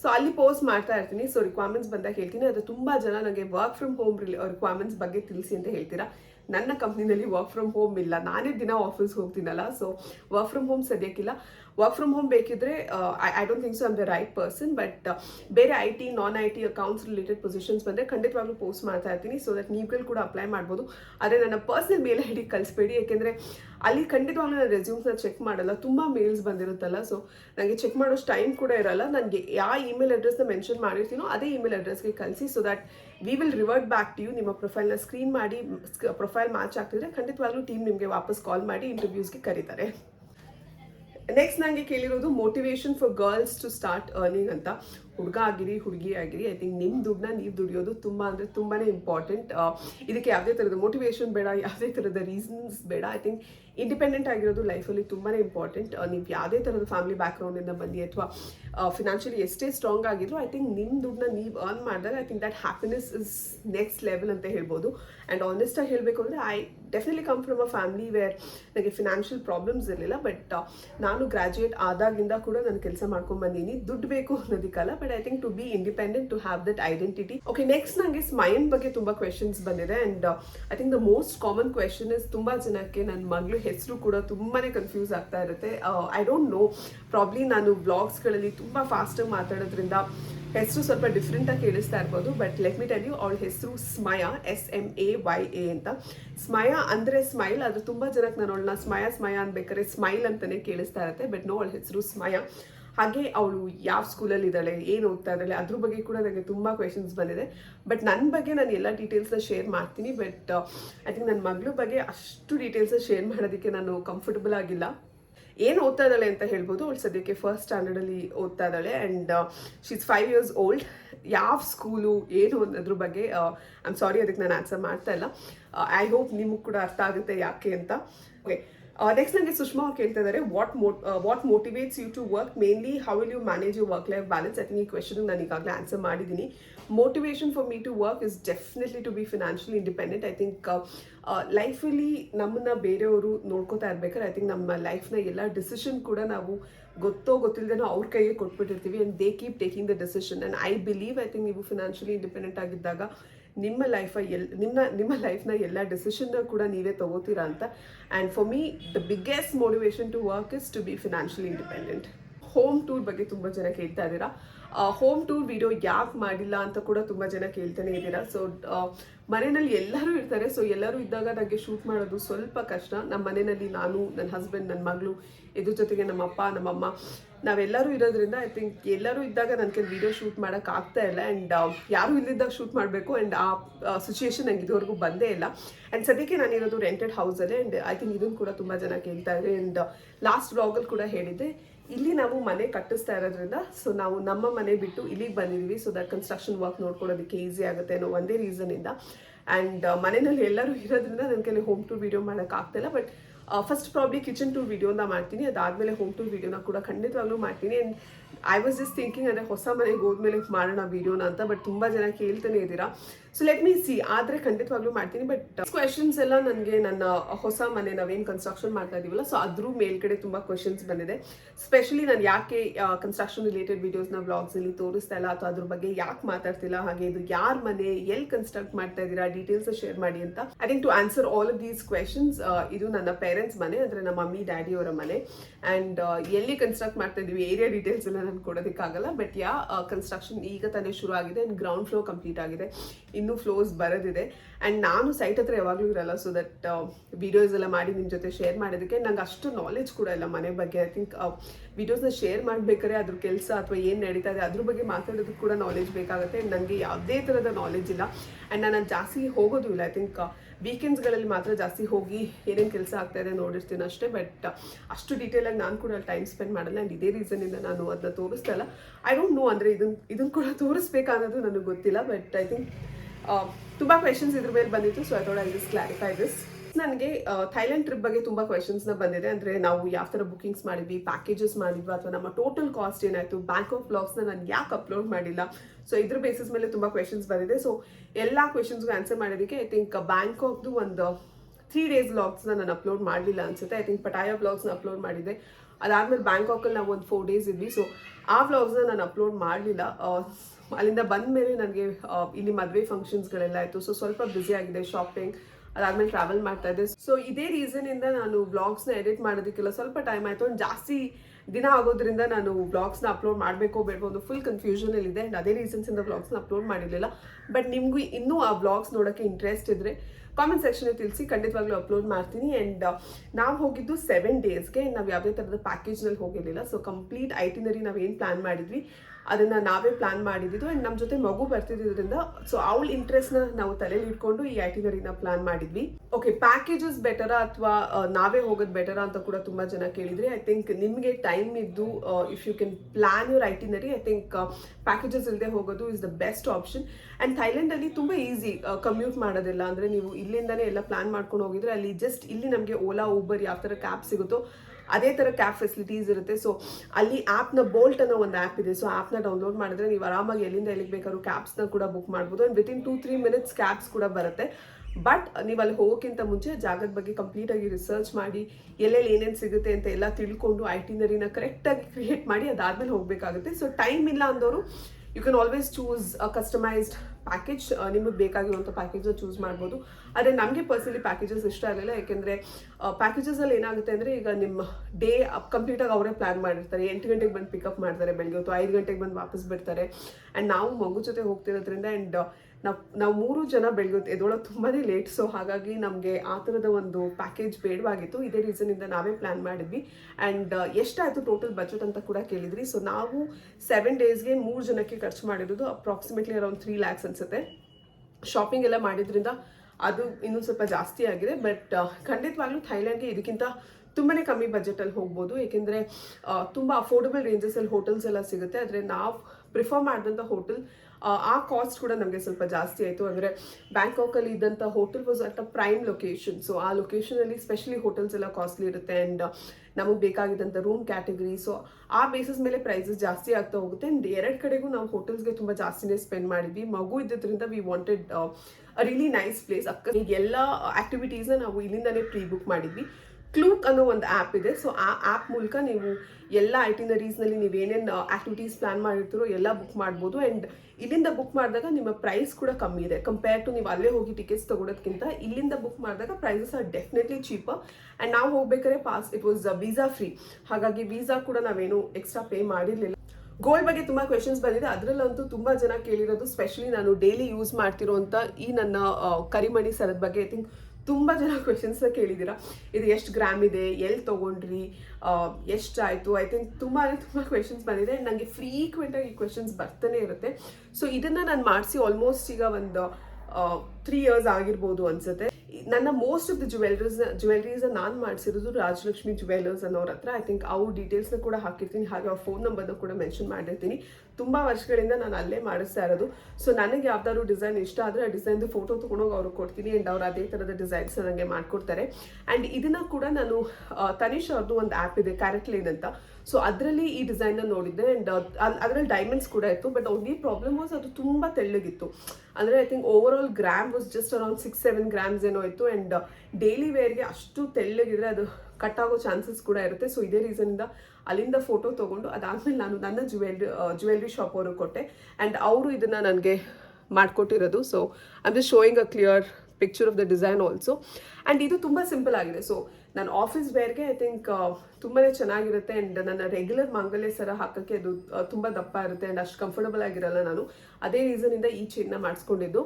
ಸೊ ಅಲ್ಲಿ ಪೋಸ್ಟ್ ಮಾಡ್ತಾ ಇರ್ತೀನಿ. ಸೊ ರಿಕ್ವೈರ್ಮೆಂಟ್ಸ್ ಬಂದಾಗ ಹೇಳ್ತೀನಿ. ಅದು ತುಂಬ ಜನ ನನಗೆ ವರ್ಕ್ ಫ್ರಮ್ ಹೋಮ್ ರಿಕ್ವೈರ್ಮೆಂಟ್ಸ್ ಬಗ್ಗೆ ತಿಳಿಸಿ ಅಂತ ಹೇಳ್ತೀರಾ. ನನ್ನ ಕಂಪ್ನಿನಲ್ಲಿ ವರ್ಕ್ ಫ್ರಮ್ ಹೋಮ್ ಇಲ್ಲ. ನಾನೇ ದಿನ ಆಫೀಸ್ಗೆ ಹೋಗ್ತೀನಲ್ಲ. ಸೊ ವರ್ಕ್ ಫ್ರಮ್ ಹೋಮ್ ಸದ್ಯಕ್ಕಿಲ್ಲ ವರ್ಕ್ ಫ್ರಮ್ ಹೋಮ್ ಬೇಕಿದ್ರೆ I don't think so I'm the right person but ಬೇರೆ I T non I T accounts related positions ಬಂದರೆ ಖಂಡಿತವಾಗ್ಲೂ ಪೋಸ್ಟ್ ಮಾಡ್ತಾ ಇರ್ತೀನಿ ಸೊ ದಟ್ ನೀವುಗಳು ಕೂಡ ಅಪ್ಲೈ ಮಾಡ್ಬೋದು. ಆದರೆ ನನ್ನ ಪರ್ಸನಲ್ ಮೇಲ್ ಐ ಡಿ ಕಳಿಸ್ಬೇಡಿ, ಯಾಕೆಂದರೆ ಅಲ್ಲಿ ಖಂಡಿತವಾಗ್ಲೂ ನಾನು ರೆಸ್ಯೂಮ್ಸ್ನ ಚೆಕ್ ಮಾಡಲ್ಲ, ತುಂಬ ಮೇಲ್ಸ್ ಬಂದಿರುತ್ತಲ್ಲ ಸೊ ನನಗೆ ಚೆಕ್ ಮಾಡೋಷ್ಟು ಟೈಮ್ ಕೂಡ ಇರಲ್ಲ. ನನಗೆ ಯಾವ ಇಮೇಲ್ ಅಡ್ರೆಸ್ನ ಮೆನ್ಷನ್ ಮಾಡಿರ್ತೀನೋ ಅದೇ ಇಮೇಲ್ ಅಡ್ರೆಸ್ಗೆ ಕಳಿಸಿ so that we will revert back to you ನಿಮ್ಮ ಪ್ರೊಫೈಲ್ನ ಸ್ಕ್ರೀನ್ ಮಾಡಿ ಪ್ರೊಫೈಲ್ ಮ್ಯಾಚ್ ಆಗ್ತಿದ್ರೆ ಖಂಡಿತವಾಗ್ಲೂ ಟೀಮ್ ನಿಮಗೆ ವಾಪಸ್ ಕಾಲ್ ಮಾಡಿ ಇಂಟರ್ವ್ಯೂಸ್ಗೆ ಕರೀತಾರೆ. ನೆಕ್ಸ್ಟ್ ನನಗೆ ಕೇಳಿರೋದು motivation for girls to start earning ಅಂತ. ಹುಡುಗ ಆಗಿರಿ, ಹುಡುಗಿ ಆಗಿರಿ ಐ ಥಿಂಕ್ ನಿಮ್ಮ ದುಡ್ಡನ್ನ ನೀವು ದುಡಿಯೋದು ತುಂಬ ಅಂದರೆ ತುಂಬಾ ಇಂಪಾರ್ಟೆಂಟ್ ಇದಕ್ಕೆ ಯಾವುದೇ ಥರದ ಮೋಟಿವೇಶನ್ ಬೇಡ, ಯಾವುದೇ ಥರದ ರೀಸನ್ಸ್ ಬೇಡ. ಐ ಥಿಂಕ್ ಇಂಡಿಪೆಂಡೆಂಟ್ ಆಗಿರೋದು ಲೈಫಲ್ಲಿ ತುಂಬಾ ಇಂಪಾರ್ಟೆಂಟ್ ನೀವು ಯಾವುದೇ ಥರದ ಫ್ಯಾಮಿಲಿ ಬ್ಯಾಕ್ಗ್ರೌಂಡಿಂದ ಬಂದು ಅಥವಾ ಫಿನಾನ್ಷಿಯಲಿ ಎಷ್ಟೇ ಸ್ಟ್ರಾಂಗ್ ಆಗಿದ್ರು ಐ ಥಿಂಕ್ ನಿಮ್ಮ ದುಡ್ಡನ್ನ ನೀವು ಅರ್ನ್ ಮಾಡಿದಾಗ I think that happiness is next level ಅಂತ ಹೇಳ್ಬೋದು. ಆ್ಯಂಡ್ ಆನೆಸ್ಟಾಗಿ ಹೇಳಬೇಕು ಅಂದರೆ I definitely come from a family where ನನಗೆ ಫಿನಾನ್ಷಿಯಲ್ ಪ್ರಾಬ್ಲಮ್ಸ್ ಇರಲಿಲ್ಲ ಬಟ್ ನಾನು ಗ್ರಾಜುಯೇಟ್ ಆದಾಗಿಂದ ಕೂಡ ನಾನು ಕೆಲಸ ಮಾಡ್ಕೊಂಡು ಬಂದೀನಿ. ದುಡ್ಡು ಬೇಕು ಅನ್ನೋದಕ್ಕಲ್ಲ but I think to be independent to have that identity okay next ನನಗೆ ಸ್ಮೈನ್ ಬಗ್ಗೆ ತುಂಬ ಕ್ವೆಶನ್ಸ್ ಬಂದಿದೆ. And I think the most common question is ತುಂಬ ಜನಕ್ಕೆ ನನ್ನ ಮಗಳು ಹೆಸರು ಕೂಡ ತುಂಬಾ ಕನ್ಫ್ಯೂಸ್ ಆಗ್ತಾ ಇರುತ್ತೆ. ಐ ಡೋಂಟ್ ನೋ ಪ್ರಾಬ್ಲಿ ನಾನು ಬ್ಲಾಗ್ಸ್ಗಳಲ್ಲಿ ತುಂಬ ಫಾಸ್ಟಾಗಿ ಮಾತಾಡೋದ್ರಿಂದ ಹೆಸರು ಸ್ವಲ್ಪ ಡಿಫ್ರೆಂಟಾಗಿ ಕೇಳಿಸ್ತಾ ಇರ್ಬೋದು. But let me tell you ಅವಳ ಹೆಸರು Smaya S M A Y A ಅಂತ. ಸ್ಮಯ ಅಂದರೆ ಸ್ಮೈಲ್, ಅದು ತುಂಬ ಜನಕ್ಕೆ ನಾನು ಅವಳನ್ನ ಸ್ಮಯ ಸ್ಮಯ ಅನ್ಬೇಕಾದ್ರೆ ಸ್ಮೈಲ್ ಅಂತಲೇ ಕೇಳಿಸ್ತಾ ಇರುತ್ತೆ. ಬಟ್ ನೋ ಅವಳ ಹೆಸರು ಸ್ಮಯ. ಹಾಗೆ ಅವಳು ಯಾವ ಸ್ಕೂಲಲ್ಲಿ ಇದ್ದಾಳೆ, ಏನು ಓದ್ತಾ ಇದ್ದಾಳೆ, ಅದ್ರ ಬಗ್ಗೆ ಕೂಡ ನನಗೆ ತುಂಬ ಕ್ವೆಶನ್ಸ್ ಬಂದಿದೆ. ಬಟ್ ನನ್ನ ಬಗ್ಗೆ ನಾನು ಎಲ್ಲ ಡೀಟೇಲ್ಸ್ನ ಶೇರ್ ಮಾಡ್ತೀನಿ ಬಟ್ ಐ ಥಿಂಕ್ ನನ್ನ ಮಗಳ ಬಗ್ಗೆ ಅಷ್ಟು ಡೀಟೇಲ್ಸ್ನ ಶೇರ್ ಮಾಡೋದಕ್ಕೆ ನಾನು ಕಂಫರ್ಟಬಲ್ ಆಗಿಲ್ಲ. ಏನು ಓದ್ತಾ ಇದ್ದಾಳೆ ಅಂತ ಹೇಳ್ಬೋದು, ಅವಳು ಸದ್ಯಕ್ಕೆ ಫಸ್ಟ್ ಸ್ಟ್ಯಾಂಡರ್ಡಲ್ಲಿ ಓದ್ತಾ ಇದ್ದಾಳೆ and she's five years old ಯಾವ ಸ್ಕೂಲು ಏನು ಅನ್ನೋದ್ರ ಬಗ್ಗೆ ಐ ಆಮ್ ಸಾರಿ ಅದಕ್ಕೆ ನಾನು ಆನ್ಸರ್ ಮಾಡ್ತಾ ಇಲ್ಲ. ಐ ಹೋಪ್ ನಿಮಗೆ ಕೂಡ ಅರ್ಥ ಆಗುತ್ತೆ ಯಾಕೆ ಅಂತ. ಓಕೆ ನೆಕ್ಸ್ಟ್ ನನಗೆ ಸುಷ್ಮಾ ಅವ್ರು ಕೇಳ್ತಾ ಇದ್ದಾರೆ what mot what motivates you to work mainly how will you manage you work life balance I think ಈ ಕ್ವೆಶನ್ ನಾನು ಈಗಾಗಲೇ ಆನ್ಸರ್ ಮಾಡಿದ್ದೀನಿ. Motivation for me to work is definitely to be financially independent I think ಲೈಫಲ್ಲಿ ನಮ್ಮನ್ನ ಬೇರೆಯವರು ನೋಡ್ಕೋತಾ ಇರ್ಬೇಕಾದ್ರೆ ಐ ಥಿಂಕ್ ನಮ್ಮ ಲೈಫ್ನ ಎಲ್ಲ ಡಿಸಿಷನ್ ಕೂಡ ನಾವು ಗೊತ್ತೋ ಗೊತ್ತಿಲ್ಲದೇನೋ ಅವ್ರ ಕೈಗೆ ಕೊಟ್ಬಿಟ್ಟಿರ್ತೀವಿ and they keep taking the decision and I believe I think ನೀವು ಫಿನಾನ್ಷಿಯಲಿ ಇಂಡಿಪೆಂಡೆಂಟ್ ಆಗಿದ್ದಾಗ ನಿಮ್ಮ ಲೈಫ ಎಲ್ ನಿಮ್ಮ ನಿಮ್ಮ ಲೈಫ್ನ ಎಲ್ಲ ಡಿಸಿಷನ್ನ ಕೂಡ ನೀವೇ ತಗೋತೀರಾ ಅಂತ. And for me the biggest motivation to work is to be financially independent home tour ಬಗ್ಗೆ ತುಂಬ ಜನ ಕೇಳ್ತಾ ಇದ್ದೀರಾ? ಹೋಮ್ ಟೂರ್ ವಿಡಿಯೋ ಯಾಕೆ ಮಾಡಿಲ್ಲ ಅಂತ ಕೂಡ ತುಂಬ ಜನ ಕೇಳ್ತಾನೆ ಇದ್ದೀರಾ? ಸೊ ಮನೆಯಲ್ಲಿ ಎಲ್ಲರೂ ಇರ್ತಾರೆ. ಸೊ ಎಲ್ಲರೂ ಇದ್ದಾಗ ನನಗೆ ಶೂಟ್ ಮಾಡೋದು ಸ್ವಲ್ಪ ಕಷ್ಟ. ನಮ್ಮ ಮನೆಯಲ್ಲಿ ನಾನು, ನನ್ನ ಹಸ್ಬೆಂಡ್ ನನ್ನ ಮಗಳು, ಇದ್ರ ಜೊತೆಗೆ ನಮ್ಮ ಅಪ್ಪ ನಮ್ಮಮ್ಮ ನಾವೆಲ್ಲರೂ ಇರೋದ್ರಿಂದ ಐ ಥಿಂಕ್ ಎಲ್ಲರೂ ಇದ್ದಾಗ ನನ್ನ ಕೈಲಿ ವೀಡಿಯೋ ಶೂಟ್ ಮಾಡೋಕೆ ಆಗ್ತಾ ಇಲ್ಲ ಆ್ಯಂಡ್ ಯಾರು ಇಲ್ಲಿದ್ದಾಗ ಶೂಟ್ ಮಾಡಬೇಕು ಆ್ಯಂಡ್ ಆ ಸಿಚುಯೇಷನ್ ನಂಗೆ ಇದುವರೆಗೂ ಬಂದೇ ಇಲ್ಲ. ಆ್ಯಂಡ್ ಸದ್ಯಕ್ಕೆ ನಾನಿರೋದು ರೆಂಟೆಡ್ ಹೌಸಲ್ಲೇ ಆ್ಯಂಡ್ ಐ ಥಿಂಕ್ ಇದನ್ನು ಕೂಡ ತುಂಬ ಜನ ಕೇಳ್ತಾ ಇದ್ದಾರೆ ಆ್ಯಂಡ್ ಲಾಸ್ಟ್ ಬ್ಲಾಗಲ್ಲಿ ಕೂಡ ಹೇಳಿದ್ದೆ. ಇಲ್ಲಿ ನಾವು ಮನೆ ಕಟ್ಟಿಸ್ತಾ ಇರೋದ್ರಿಂದ ಸೊ ನಾವು ನಮ್ಮ ಮನೆ ಬಿಟ್ಟು ಇಲ್ಲಿಗೆ ಬಂದಿದ್ದೀವಿ ಸೊ ದಟ್ ಕನ್ಸ್ಟ್ರಕ್ಷನ್ ವರ್ಕ್ ನೋಡ್ಕೊಳೋದಕ್ಕೆ ಈಸಿ ಆಗುತ್ತೆ ಅನ್ನೋ ಒಂದೇ ರೀಸನಿಂದ ಆ್ಯಂಡ್ ಮನೆಯಲ್ಲಿ ಎಲ್ಲರೂ ಇರೋದ್ರಿಂದ ನನ್ನ ಕೈಲಿ home tour video ಮಾಡೋಕ್ಕಾಗ್ತಿಲ್ಲ but first probably kitchen tour ವಿಡಿಯೋನ ಮಾಡ್ತೀನಿ. ಅದಾದಮೇಲೆ ಹೋಮ್ ಟೂರ್ ವಿಡಿಯೋನ ಕೂಡ ಖಂಡಿತವಾಗ್ಲೂ ಮಾಡ್ತೀನಿ. And I was just thinking ಅಂದರೆ ಹೊಸ ಮನೆಗೆ ಹೋದ್ಮೇಲೆ ಮಾಡೋಣ ವಿಡಿಯೋನ ಅಂತ ಬಟ್ ತುಂಬ ಜನ ಕೇಳ್ತಾನೆ ಇದ್ದೀರಾ. ಸೊ ಲೆಟ್ ಮೀ ಸಿ ಆದರೆ ಖಂಡಿತವಾಗ್ಲೂ ಮಾಡ್ತೀನಿ ಬಟ್ ಕ್ವೆಶನ್ಸ್ ಎಲ್ಲ ನನಗೆ ನನ್ನ ಹೊಸ ಮನೆ ನಾವೇನು ಕನ್ಸ್ಟ್ರಕ್ಷನ್ ಮಾಡ್ತಾ ಇದೀವಲ್ಲ ಸೊ ಅದ್ರ ಮೇಲ್ಗಡೆ ತುಂಬ ಕ್ವೆಶನ್ಸ್ ಬಂದಿದೆ. ಸ್ಪೆಷಲಿ ನಾನು ಯಾಕೆ ಕನ್ಸ್ಟ್ರಕ್ಷನ್ ರಿಲೇಟೆಡ್ ವಿಡಿಯೋಸ್ನ ವ್ಲಾಗ್ಸಲ್ಲಿ ತೋರಿಸ್ತಾ ಇಲ್ಲ, ಅಥವಾ ಅದ್ರ ಬಗ್ಗೆ ಯಾಕೆ ಮಾತಾಡ್ತಿಲ್ಲ, ಹಾಗೆ ಇದು ಯಾರ ಮನೆ ಎಲ್ಲಿ ಕನ್ಸ್ಟ್ರಕ್ಟ್ ಮಾಡ್ತಾ ಇದ್ದೀರಾ ಡೀಟೇಲ್ಸ್ ಶೇರ್ ಮಾಡಿ ಅಂತ. I think to answer all of these questions ಇದು ನನ್ನ ಪೇರೆಂಟ್ಸ್ ಮನೆ, ಅಂದರೆ ನಮ್ಮ ಮಮ್ಮಿ ಡ್ಯಾಡಿ ಅವರ ಮನೆ. ಆ್ಯಂಡ್ ಎಲ್ಲಿ ಕನ್ಸ್ಟ್ರಕ್ಟ್ ಮಾಡ್ತಾ ಇದೀವಿ ಏರಿಯಾ ಡೀಟೇಲ್ಸ್ ಎಲ್ಲ ನಾನು ಕೊಡೋದಕ್ಕಾಗಲ್ಲ ಬಟ್ ಯಾ ಕನ್ಸ್ಟ್ರಕ್ಷನ್ ಈಗ ತಾನೇ ಶುರು ಆಗಿದೆ ಆ್ಯಂಡ್ ಗ್ರೌಂಡ್ ಫ್ಲೋರ್ ಕಂಪ್ಲೀಟ್ ಆಗಿದೆ ಫ್ಲೋರ್ಸ್ ಬರೋದಿದೆ. ಆ್ಯಂಡ್ ನಾನು ಸೈಟ್ ಹತ್ರ ಯಾವಾಗಲೂ ಇರಲ್ಲ ಸೊ ದಟ್ ವಿಡಿಯೋಸ್ ಎಲ್ಲ ಮಾಡಿ ನಿಮ್ಮ ಜೊತೆ ಶೇರ್ ಮಾಡೋದಕ್ಕೆ ನಂಗೆ ಅಷ್ಟು ನಾಲೆಜ್ ಕೂಡ ಇಲ್ಲ ಮನೆ ಬಗ್ಗೆ. ಐ ಥಿಂಕ್ ವಿಡಿಯೋಸ್ನ ಶೇರ್ ಮಾಡಬೇಕಾದ್ರೆ ಅದ್ರ ಕೆಲಸ ಅಥವಾ ಏನು ನಡೀತಾ ಇದೆ ಅದ್ರ ಬಗ್ಗೆ ಮಾತಾಡೋದಕ್ಕೆ ಕೂಡ ನಾಲೆಜ್ ಬೇಕಾಗುತ್ತೆ. ನನಗೆ ಯಾವುದೇ ಥರದ ನಾಲೆಜ್ ಇಲ್ಲ. ಆ್ಯಂಡ್ ನಾನು ಜಾಸ್ತಿ ಹೋಗೋದು ಇಲ್ಲ. ಐ ಥಿಂಕ್ ವೀಕೆಂಡ್ಸ್ಗಳಲ್ಲಿ ಮಾತ್ರ ಜಾಸ್ತಿ ಹೋಗಿ ಏನೇನು ಕೆಲಸ ಆಗ್ತಾ ಇದೆ ನೋಡಿರ್ತೀನಿ ಅಷ್ಟೇ ಬಟ್ ಅಷ್ಟು ಡೀಟೇಲಾಗಿ ನಾನು ಕೂಡ ಟೈಮ್ ಸ್ಪೆಂಡ್ ಮಾಡಲ್ಲ ಆ್ಯಂಡ್ ಇದೇ ರೀಸನಿಂದ ನಾನು ಅದನ್ನ ತೋರಿಸ್ತಾ ಇಲ್ಲ. ಐ ಡೋಂಟ್ ನೋ ಅಂದರೆ ಇದನ್ನ ಇದನ್ನು ಕೂಡ ತೋರಿಸ್ಬೇಕಾಗೋದು ನನಗೆ ಗೊತ್ತಿಲ್ಲ ಬಟ್ ಐ ಥಿಂಕ್ ತುಂಬ ಕ್ವೆಶನ್ಸ್ ಇದ್ರ ಮೇಲೆ ಬಂದಿತ್ತು so I thought I just clarify this ನನಗೆ ಥೈಲ್ಯಾಂಡ್ ಟ್ರಿಪ್ ಬಗ್ಗೆ ತುಂಬ ಕ್ವೆಶನ್ಸ್ನ ಬಂದಿದೆ. ಅಂದರೆ ನಾವು ಯಾವ ಥರ ಬುಕಿಂಗ್ಸ್ ಮಾಡಿದ್ವಿ ಪ್ಯಾಕೇಜಸ್ ಮಾಡಿದ್ವಿ, ಅಥವಾ ನಮ್ಮ ಟೋಟಲ್ ಕಾಸ್ಟ್ ಏನಾಯಿತು ಬ್ಯಾಂಕ್ ಆಫ್ ಬ್ಲಾಗ್ಸ್ನ ನಾನು ಯಾಕೆ ಅಪ್ಲೋಡ್ ಮಾಡಿಲ್ಲ? ಸೊ ಇದ್ರ ಬೇಸಿಸ್ ಮೇಲೆ ತುಂಬ ಕ್ವೆಶನ್ಸ್ ಬಂದಿದೆ. ಸೊ ಎಲ್ಲ ಕ್ವೆಶನ್ಸ್ಗೂ ಆನ್ಸರ್ ಮಾಡೋದಕ್ಕೆ ಐ ಥಿಂಕ್ ಬ್ಯಾಂಕಾಕ್ದು ಒಂದು ತ್ರೀ ಡೇಸ್ ವ್ಲಾಗ್ಸ್ನ ನಾನು ಅಪ್ಲೋಡ್ ಮಾಡಲಿಲ್ಲ ಅನ್ಸುತ್ತೆ. ಐ ಥಿಂಕ್ ಪಟಾಯ ವ್ಲಾಗ್ಸ್ನ ಅಪ್ಲೋಡ್ ಮಾಡಿದೆ ಅದಾದ್ಮೇಲೆ ಬ್ಯಾಂಕಾಕಲ್ಲಿ ನಾವು ಒಂದು ಫೋರ್ ಡೇಸ್ ಇದ್ವಿ. ಸೊ ಆ ವ್ಲಾಗ್ಸ್ನ ನಾನು ಅಪ್ಲೋಡ್ ಮಾಡಲಿಲ್ಲ. ಅಲ್ಲಿಂದ ಬಂದ ಮೇಲೆ ನನಗೆ ಇಲ್ಲಿ ಮದುವೆ ಫಂಕ್ಷನ್ಸ್ಗಳೆಲ್ಲ ಆಯಿತು. ಸೊ ಸ್ವಲ್ಪ ಬ್ಯುಸಿ ಆಗಿದೆ ಶಾಪಿಂಗ್ ಅದಾದ್ಮೇಲೆ ಟ್ರಾವೆಲ್ ಮಾಡ್ತಾ ಇದ್ದೆ. ಸೊ ಇದೇ ಇಂದ ನಾನು ವ್ಲಾಗ್ಸ್ನ ಎಡಿಟ್ ಮಾಡೋದಕ್ಕೆಲ್ಲ ಸ್ವಲ್ಪ ಟೈಮ್ ಆಯಿತು. ಒಂದು ಜಾಸ್ತಿ ದಿನ ಆಗೋದ್ರಿಂದ ನಾನು ವ್ಲಾಗ್ಸ್ನ ಅಪ್ಲೋಡ್ ಮಾಡಬೇಕೋ ಬೇಡವೋ ಒಂದು ಫುಲ್ ಕನ್ಫ್ಯೂಷನಲ್ಲಿ ಇದೆ ಅದೇ ರೀಸನ್ಸಿಂದ ವ್ಲಾಗ್ಸ್ನ ಅಪ್ಲೋಡ್ ಮಾಡಿರಲಿಲ್ಲ. ಬಟ್ ನಿಮಗೂ ಇನ್ನೂ ಆ ವ್ಲಾಗ್ಸ್ ನೋಡೋಕ್ಕೆ ಇಂಟ್ರೆಸ್ಟ್ ಇದ್ದರೆ ಕಾಮೆಂಟ್ ಸೆಕ್ಷನ್ ತಿಳಿಸಿ. ಖಂಡಿತವಾಗ್ಲೂ ಅಪ್ಲೋಡ್ ಮಾಡ್ತೀನಿ. ಆ್ಯಂಡ್ ನಾವು ಹೋಗಿದ್ದು ಸೆವೆನ್ ಡೇಸ್ಗೆ ನಾವು ಯಾವುದೇ ಥರದ ಪ್ಯಾಕೇಜ್ನಲ್ಲಿ ಹೋಗಿರಲಿಲ್ಲ. ಸೊ ಕಂಪ್ಲೀಟ್ ಐಟಿನರಿ ನಾವು ಏನು ಪ್ಲ್ಯಾನ್ ಮಾಡಿದ್ವಿ? ಅದನ್ನ ನಾವೇ ಪ್ಲಾನ್ ಮಾಡಿದ್ದು. ಆ್ಯಂಡ್ ನಮ್ಮ ಜೊತೆ ಮಗು ಬರ್ತಿದ್ದರಿಂದ ಸೊ ಅವಳ ಇಂಟ್ರೆಸ್ಟ್ನ ನಾವು ತಲೆಯಲ್ಲಿ ಇಟ್ಕೊಂಡು ಈ ಐಟಿನರಿನ ಪ್ಲಾನ್ ಮಾಡಿದ್ವಿ. ಓಕೆ ಪ್ಯಾಕೇಜಸ್ ಬೆಟರಾ ಅಥವಾ ನಾವೇ ಹೋಗೋದು ಬೆಟರಾ ಅಂತ ಕೂಡ ತುಂಬಾ ಜನ ಕೇಳಿದ್ರಿ ಐ ಥಿಂಕ್ ನಿಮಗೆ ಟೈಮ್ ಇದ್ದು if you can plan your itinerary I think packages ಇಲ್ಲದೆ ಹೋಗೋದು is the best option and ಥೈಲ್ಯಾಂಡಲ್ಲಿ ತುಂಬಾ ಈಸಿ ಕಮ್ಯೂಟ್ ಮಾಡೋದಿಲ್ಲ. ಅಂದ್ರೆ ನೀವು ಇಲ್ಲಿಂದನೇ ಎಲ್ಲ ಪ್ಲಾನ್ ಮಾಡ್ಕೊಂಡು ಹೋಗಿದ್ರೆ ಅಲ್ಲಿ ಜಸ್ಟ್ ಇಲ್ಲಿ ನಮಗೆ ಓಲಾ ಊಬರ್ ಯಾವ ತರ ಕ್ಯಾಬ್ ಸಿಗುತ್ತೋ ಅದೇ ಥರ ಕ್ಯಾಬ್ ಫೆಸಿಲಿಟೀಸ್ ಇರುತ್ತೆ. ಸೊ ಅಲ್ಲಿ ಆ್ಯಪ್ನ ಬೋಲ್ಟ್ ಅನ್ನೋ ಒಂದು ಆ್ಯಪ್ ಇದೆ. ಸೊ ಆ್ಯಪ್ನ ಡೌನ್ಲೋಡ್ ಮಾಡಿದ್ರೆ ನೀವು ಆರಾಮಾಗಿ ಎಲ್ಲಿಂದ ಎಲ್ಲಿಗೆ ಬೇಕಾದ್ರೂ ಕ್ಯಾಬ್ಸ್ನ ಕೂಡ ಬುಕ್ ಮಾಡ್ಬೋದು and within two three minutes cabs ಕೂಡ ಬರುತ್ತೆ. ಬಟ್ ನೀವು ಅಲ್ಲಿ ಹೋಗೋಕ್ಕಿಂತ ಮುಂಚೆ ಜಾಗದ ಬಗ್ಗೆ ಕಂಪ್ಲೀಟಾಗಿ ರಿಸರ್ಚ್ ಮಾಡಿ, ಎಲ್ಲೆಲ್ಲಿ ಏನೇನು ಸಿಗುತ್ತೆ ಅಂತ ಎಲ್ಲ ತಿಳ್ಕೊಂಡು ಐಟಿನರಿನ ಕರೆಕ್ಟಾಗಿ ಕ್ರಿಯೇಟ್ ಮಾಡಿ ಅದಾದಮೇಲೆ ಹೋಗಬೇಕಾಗುತ್ತೆ. ಸೊ ಟೈಮ್ ಇಲ್ಲ ಅಂದವರು you can always choose a customized package ನಿಮಗೆ ಬೇಕಾಗಿರುವಂಥ ಪ್ಯಾಕೇಜ್ನ ಚೂಸ್ ಮಾಡ್ಬೋದು. ಆದರೆ ನಮಗೆ ಪರ್ಸನಲಿ ಪ್ಯಾಕೇಜಸ್ ಇಷ್ಟ ಆಗಲಿಲ್ಲ ಯಾಕೆಂದರೆ ಪ್ಯಾಕೇಜಸಲ್ಲಿ ಏನಾಗುತ್ತೆ ಅಂದರೆ ಈಗ ನಿಮ್ಮ ಡೇ ಅಪ್ ಕಂಪ್ಲೀಟಾಗಿ ಅವರೇ ಪ್ಲ್ಯಾನ್ ಮಾಡಿರ್ತಾರೆ. ಎಂಟು ಗಂಟೆಗೆ ಬಂದು ಪಿಕಪ್ ಮಾಡ್ತಾರೆ, ಬೆಳಗ್ಗೆ ಹೊತ್ತು ಐದು ಗಂಟೆಗೆ ಬಂದು ವಾಪಸ್ ಬಿಡ್ತಾರೆ. ಆ್ಯಂಡ್ ನಾವು ಮಗು ಜೊತೆ ಹೋಗ್ತಿರೋದ್ರಿಂದ ಆ್ಯಂಡ್ ನಾವು ನಾವು ಮೂರು ಜನ ಬೆಳಗ್ಗೆ ಎದೊಳಗೆ ತುಂಬಾ ಲೇಟ್ ಸೊ ಹಾಗಾಗಿ ನಮಗೆ ಆ ಥರದ ಒಂದು ಪ್ಯಾಕೇಜ್ ಬೇಡವಾಗಿತ್ತು. ಇದೇ ರೀಸನಿಂದ ನಾವೇ ಪ್ಲ್ಯಾನ್ ಮಾಡಿದ್ವಿ. ಆ್ಯಂಡ್ ಎಷ್ಟಾಯಿತು ಟೋಟಲ್ ಬಜೆಟ್ ಅಂತ ಕೂಡ ಕೇಳಿದ್ರಿ. ಸೊ ನಾವು ಸೆವೆನ್ ಡೇಸ್ಗೆ ಮೂರು ಜನಕ್ಕೆ ಖರ್ಚು ಮಾಡಿರೋದು ಅಪ್ರಾಕ್ಸಿಮೇಟ್ಲಿ ಅರೌಂಡ್ ತ್ರೀ ಲ್ಯಾಕ್ಸ್ ಅನಿಸುತ್ತೆ. ಶಾಪಿಂಗ್ ಎಲ್ಲ ಮಾಡಿದ್ರಿಂದ ಅದು ಇನ್ನೊಂದು ಸ್ವಲ್ಪ ಜಾಸ್ತಿ ಆಗಿದೆ. ಬಟ್ ಖಂಡಿತವಾಗ್ಲೂ ಥೈಲ್ಯಾಂಡ್ಗೆ ಇದಕ್ಕಿಂತ ತುಂಬಾ ಕಮ್ಮಿ ಬಜೆಟಲ್ಲಿ ಹೋಗ್ಬೋದು. ಏಕೆಂದರೆ ತುಂಬ ಅಫೋರ್ಡಬಲ್ ರೇಂಜಸಲ್ಲಿ ಹೋಟೆಲ್ಸ್ ಎಲ್ಲ ಸಿಗುತ್ತೆ. ಆದರೆ ನಾವು ಪ್ರಿಫರ್ ಮಾಡಿದಂಥ ಹೋಟೆಲ್ ಆ ಕಾಸ್ಟ್ ಕೂಡ ನಮಗೆ ಸ್ವಲ್ಪ ಜಾಸ್ತಿ ಆಯಿತು. ಅಂದರೆ ಬ್ಯಾಂಕಾಕಲ್ಲಿ ಇದ್ದಂಥ hotel was at a prime location so ಆ ಲೊಕೇಶನಲ್ಲಿ ಸ್ಪೆಷಲಿ ಹೋಟೆಲ್ಸ್ ಎಲ್ಲ ಕಾಸ್ಟ್ಲಿ ಇರುತ್ತೆ. ಆ್ಯಂಡ್ ನಮಗೆ ಬೇಕಾಗಿದ್ದಂಥ ರೂಮ್ ಕ್ಯಾಟಗರಿ ಸೊ ಆ ಬೇಸಿಸ್ ಮೇಲೆ ಪ್ರೈಸಸ್ ಜಾಸ್ತಿ ಆಗ್ತಾ ಹೋಗುತ್ತೆ. ಆ್ಯಂಡ್ ಎರಡು ಕಡೆಗೂ ನಾವು ಹೋಟೆಲ್ಸ್ಗೆ ತುಂಬ ಜಾಸ್ತಿನೇ ಸ್ಪೆಂಡ್ ಮಾಡಿದ್ವಿ. ಮಗು ಇದ್ದಿದ್ದರಿಂದ we wanted really nice place ಅಕ್ಕ ಎಲ್ಲ ಆ್ಯಕ್ಟಿವಿಟೀಸ್ನ ನಾವು ಇಲ್ಲಿಂದಲೇ ಪ್ರೀ ಬುಕ್ ಮಾಡಿದ್ವಿ. ಕ್ಲೂಕ್ ಅನ್ನೋ ಒಂದು ಆ್ಯಪ್ ಇದೆ. ಸೊ ಆ ಆ್ಯಪ್ ಮೂಲಕ ನೀವು ಎಲ್ಲ ಐಟಿನರೀಸ್ನಲ್ಲಿ ನೀವು ಏನೇನು ಆ್ಯಕ್ಟಿವಿಟೀಸ್ ಪ್ಲ್ಯಾನ್ ಮಾಡಿರ್ತೀರೋ ಎಲ್ಲ ಬುಕ್ ಮಾಡ್ಬೋದು. ಆ್ಯಂಡ್ ಇಲ್ಲಿಂದ ಬುಕ್ ಮಾಡಿದಾಗ ನಿಮ್ಮ ಪ್ರೈಸ್ ಕೂಡ ಕಮ್ಮಿ ಇದೆ. ಕಂಪೇರ್ ಟು ನೀವು ಅಲ್ಲೇ ಹೋಗಿ ಟಿಕೆಟ್ಸ್ ತೊಗೊಳೋದಕ್ಕಿಂತ ಇಲ್ಲಿಂದ ಬುಕ್ ಮಾಡಿದಾಗ prices are definitely cheaper and ನಾವು ಹೋಗ್ಬೇಕಾದ್ರೆ pass it was visa free ಹಾಗಾಗಿ ವೀಸಾ ಕೂಡ ನಾವೇನು ಎಕ್ಸ್ಟ್ರಾ ಪೇ ಮಾಡಿರಲಿಲ್ಲ. ಗೋಲ್ಡ್ ಬಗ್ಗೆ ತುಂಬ ಕ್ವೆಶನ್ಸ್ ಬಂದಿದೆ. ಅದರಲ್ಲಂತೂ ತುಂಬ ಜನ ಕೇಳಿರೋದು ಸ್ಪೆಷಲಿ ನಾನು ಡೈಲಿ ಯೂಸ್ ಮಾಡ್ತಿರೋಂಥ ಈ ನನ್ನ ಕರಿಮಣಿ ಸರದ ಬಗ್ಗೆ. ಐ ಥಿಂಕ್ ತುಂಬ ಜನ ಕ್ವೆಶನ್ಸ್ ಕೇಳಿದ್ದೀರಾ? ಇದು ಎಷ್ಟು ಗ್ರಾಮ್ ಇದೆ? ಎಲ್ಲಿ ತೊಗೊಂಡ್ರಿ? ಎಷ್ಟಾಯಿತು? ಐ ಥಿಂಕ್ ತುಂಬ ತುಂಬ ಕ್ವೆಶನ್ಸ್ ಬಂದಿದೆ. ನನಗೆ ಫ್ರೀಕ್ವೆಂಟಾಗಿ ಕ್ವೆಶನ್ಸ್ ಬರ್ತಾನೆ ಇರುತ್ತೆ. ಸೊ ಇದನ್ನು ನಾನು ಮಾಡಿಸಿ ಆಲ್ಮೋಸ್ಟ್ ಈಗ ಒಂದು ತ್ರೀ ಇಯರ್ಸ್ ಆಗಿರ್ಬೋದು ಅನ್ಸುತ್ತೆ. ನನ್ನ most of the jewelleries jewelleries ನಾನು ಮಾಡಿಸಿರೋದು ರಾಜಲಕ್ಷ್ಮಿ ಜುವೆಲ್ಲರ್ಸ್ ಅನ್ನೋರ ಹತ್ರ. ಐ ಥಿಂಕ್ ಅವ್ರ ಡೀಟೇಲ್ಸ್ನ ಕೂಡ ಹಾಕಿರ್ತೀನಿ. ಹಾಗೆ ಅವ್ರ ಫೋನ್ ನಂಬರ್ನ ಕೂಡ ಮೆನ್ಷನ್ ಮಾಡಿರ್ತೀನಿ. ತುಂಬ ವರ್ಷಗಳಿಂದ ನಾನು ಅಲ್ಲೇ ಮಾಡಿಸ್ತಾ ಇರೋದು. ಸೊ ನನಗೆ ಯಾವ್ದಾದ್ರು ಡಿಸೈನ್ ಇಷ್ಟ ಆದರೆ ಆ ಡಿಸೈನ್ದು ಫೋಟೋ ತೊಗೊಂಡೋಗಿ ಅವ್ರಿಗೆ ಕೊಡ್ತೀನಿ ಆ್ಯಂಡ್ ಅವ್ರು ಅದೇ ಥರದ ಡಿಸೈನ್ಸ್ ನನಗೆ ಮಾಡಿಕೊಡ್ತಾರೆ. ಆ್ಯಂಡ್ ಇದನ್ನ ಕೂಡ ನಾನು ತನಿಷ್ ಅವ್ರದ್ದು ಒಂದು ಆ್ಯಪ್ ಇದೆ ಕ್ಯಾರೆಟ್ಲೇನ್ ಅಂತ. ಸೊ ಅದರಲ್ಲಿ ಈ ಡಿಸೈನ್ನ ನೋಡಿದ್ದೆ ಆ್ಯಂಡ್ ಅದರಲ್ಲಿ ಡೈಮಂಡ್ಸ್ ಕೂಡ ಇತ್ತು ಬಟ್ ಓನ್ಲಿ ಪ್ರಾಬ್ಲಮ್ ವಾಸ್ ಅದು ತುಂಬ ತೆಳ್ಳಗಿತ್ತು. ಅಂದರೆ I think over all gram was just around six seven grams ಏನೋ ಇತ್ತು ಆ್ಯಂಡ್ ಡೈಲಿ ವೇರ್ಗೆ ಅಷ್ಟು ತೆಳ್ಳಗಿದ್ರೆ ಅದು ಕಟ್ ಆಗೋ ಚಾನ್ಸಸ್ ಕೂಡ ಇರುತ್ತೆ. ಸೊ ಇದೇ ರೀಸನಿಂದ ಅಲ್ಲಿಂದ ಫೋಟೋ ತೊಗೊಂಡು ಅದಾದಮೇಲೆ ನಾನು ನನ್ನ ಜುವೆಲ್ರಿ ಜುವೆಲ್ರಿ ಶಾಪ್ ಅವರು ಕೊಟ್ಟೆ. ಆ್ಯಂಡ್ ಅವರು ಇದನ್ನು ನನಗೆ ಮಾಡಿಕೊಟ್ಟಿರೋದು. So I'm just showing a clear picture of the design also and ಇದು ತುಂಬ ಸಿಂಪಲ್ ಆಗಿದೆ. ಸೊ ನಾನು ಆಫೀಸ್ ವೇರ್ಗೆ ಐ ಥಿಂಕ್ ತುಂಬಾ ಚೆನ್ನಾಗಿರುತ್ತೆ. ಆ್ಯಂಡ್ ನನ್ನ ರೆಗ್ಯುಲರ್ ಮಾಂಗಲ್ಯ ಸರ ಹಾಕೋಕ್ಕೆ ಅದು ತುಂಬ ದಪ್ಪ ಇರುತ್ತೆ. ಆ್ಯಂಡ್ ಅಷ್ಟು ಕಂಫರ್ಟಬಲ್ ಆಗಿರಲ್ಲ ನಾನು. ಅದೇ ರೀಸನಿಂದ ಈ ಚೈನ್ನ ಮಾಡಿಸ್ಕೊಂಡಿದ್ದು.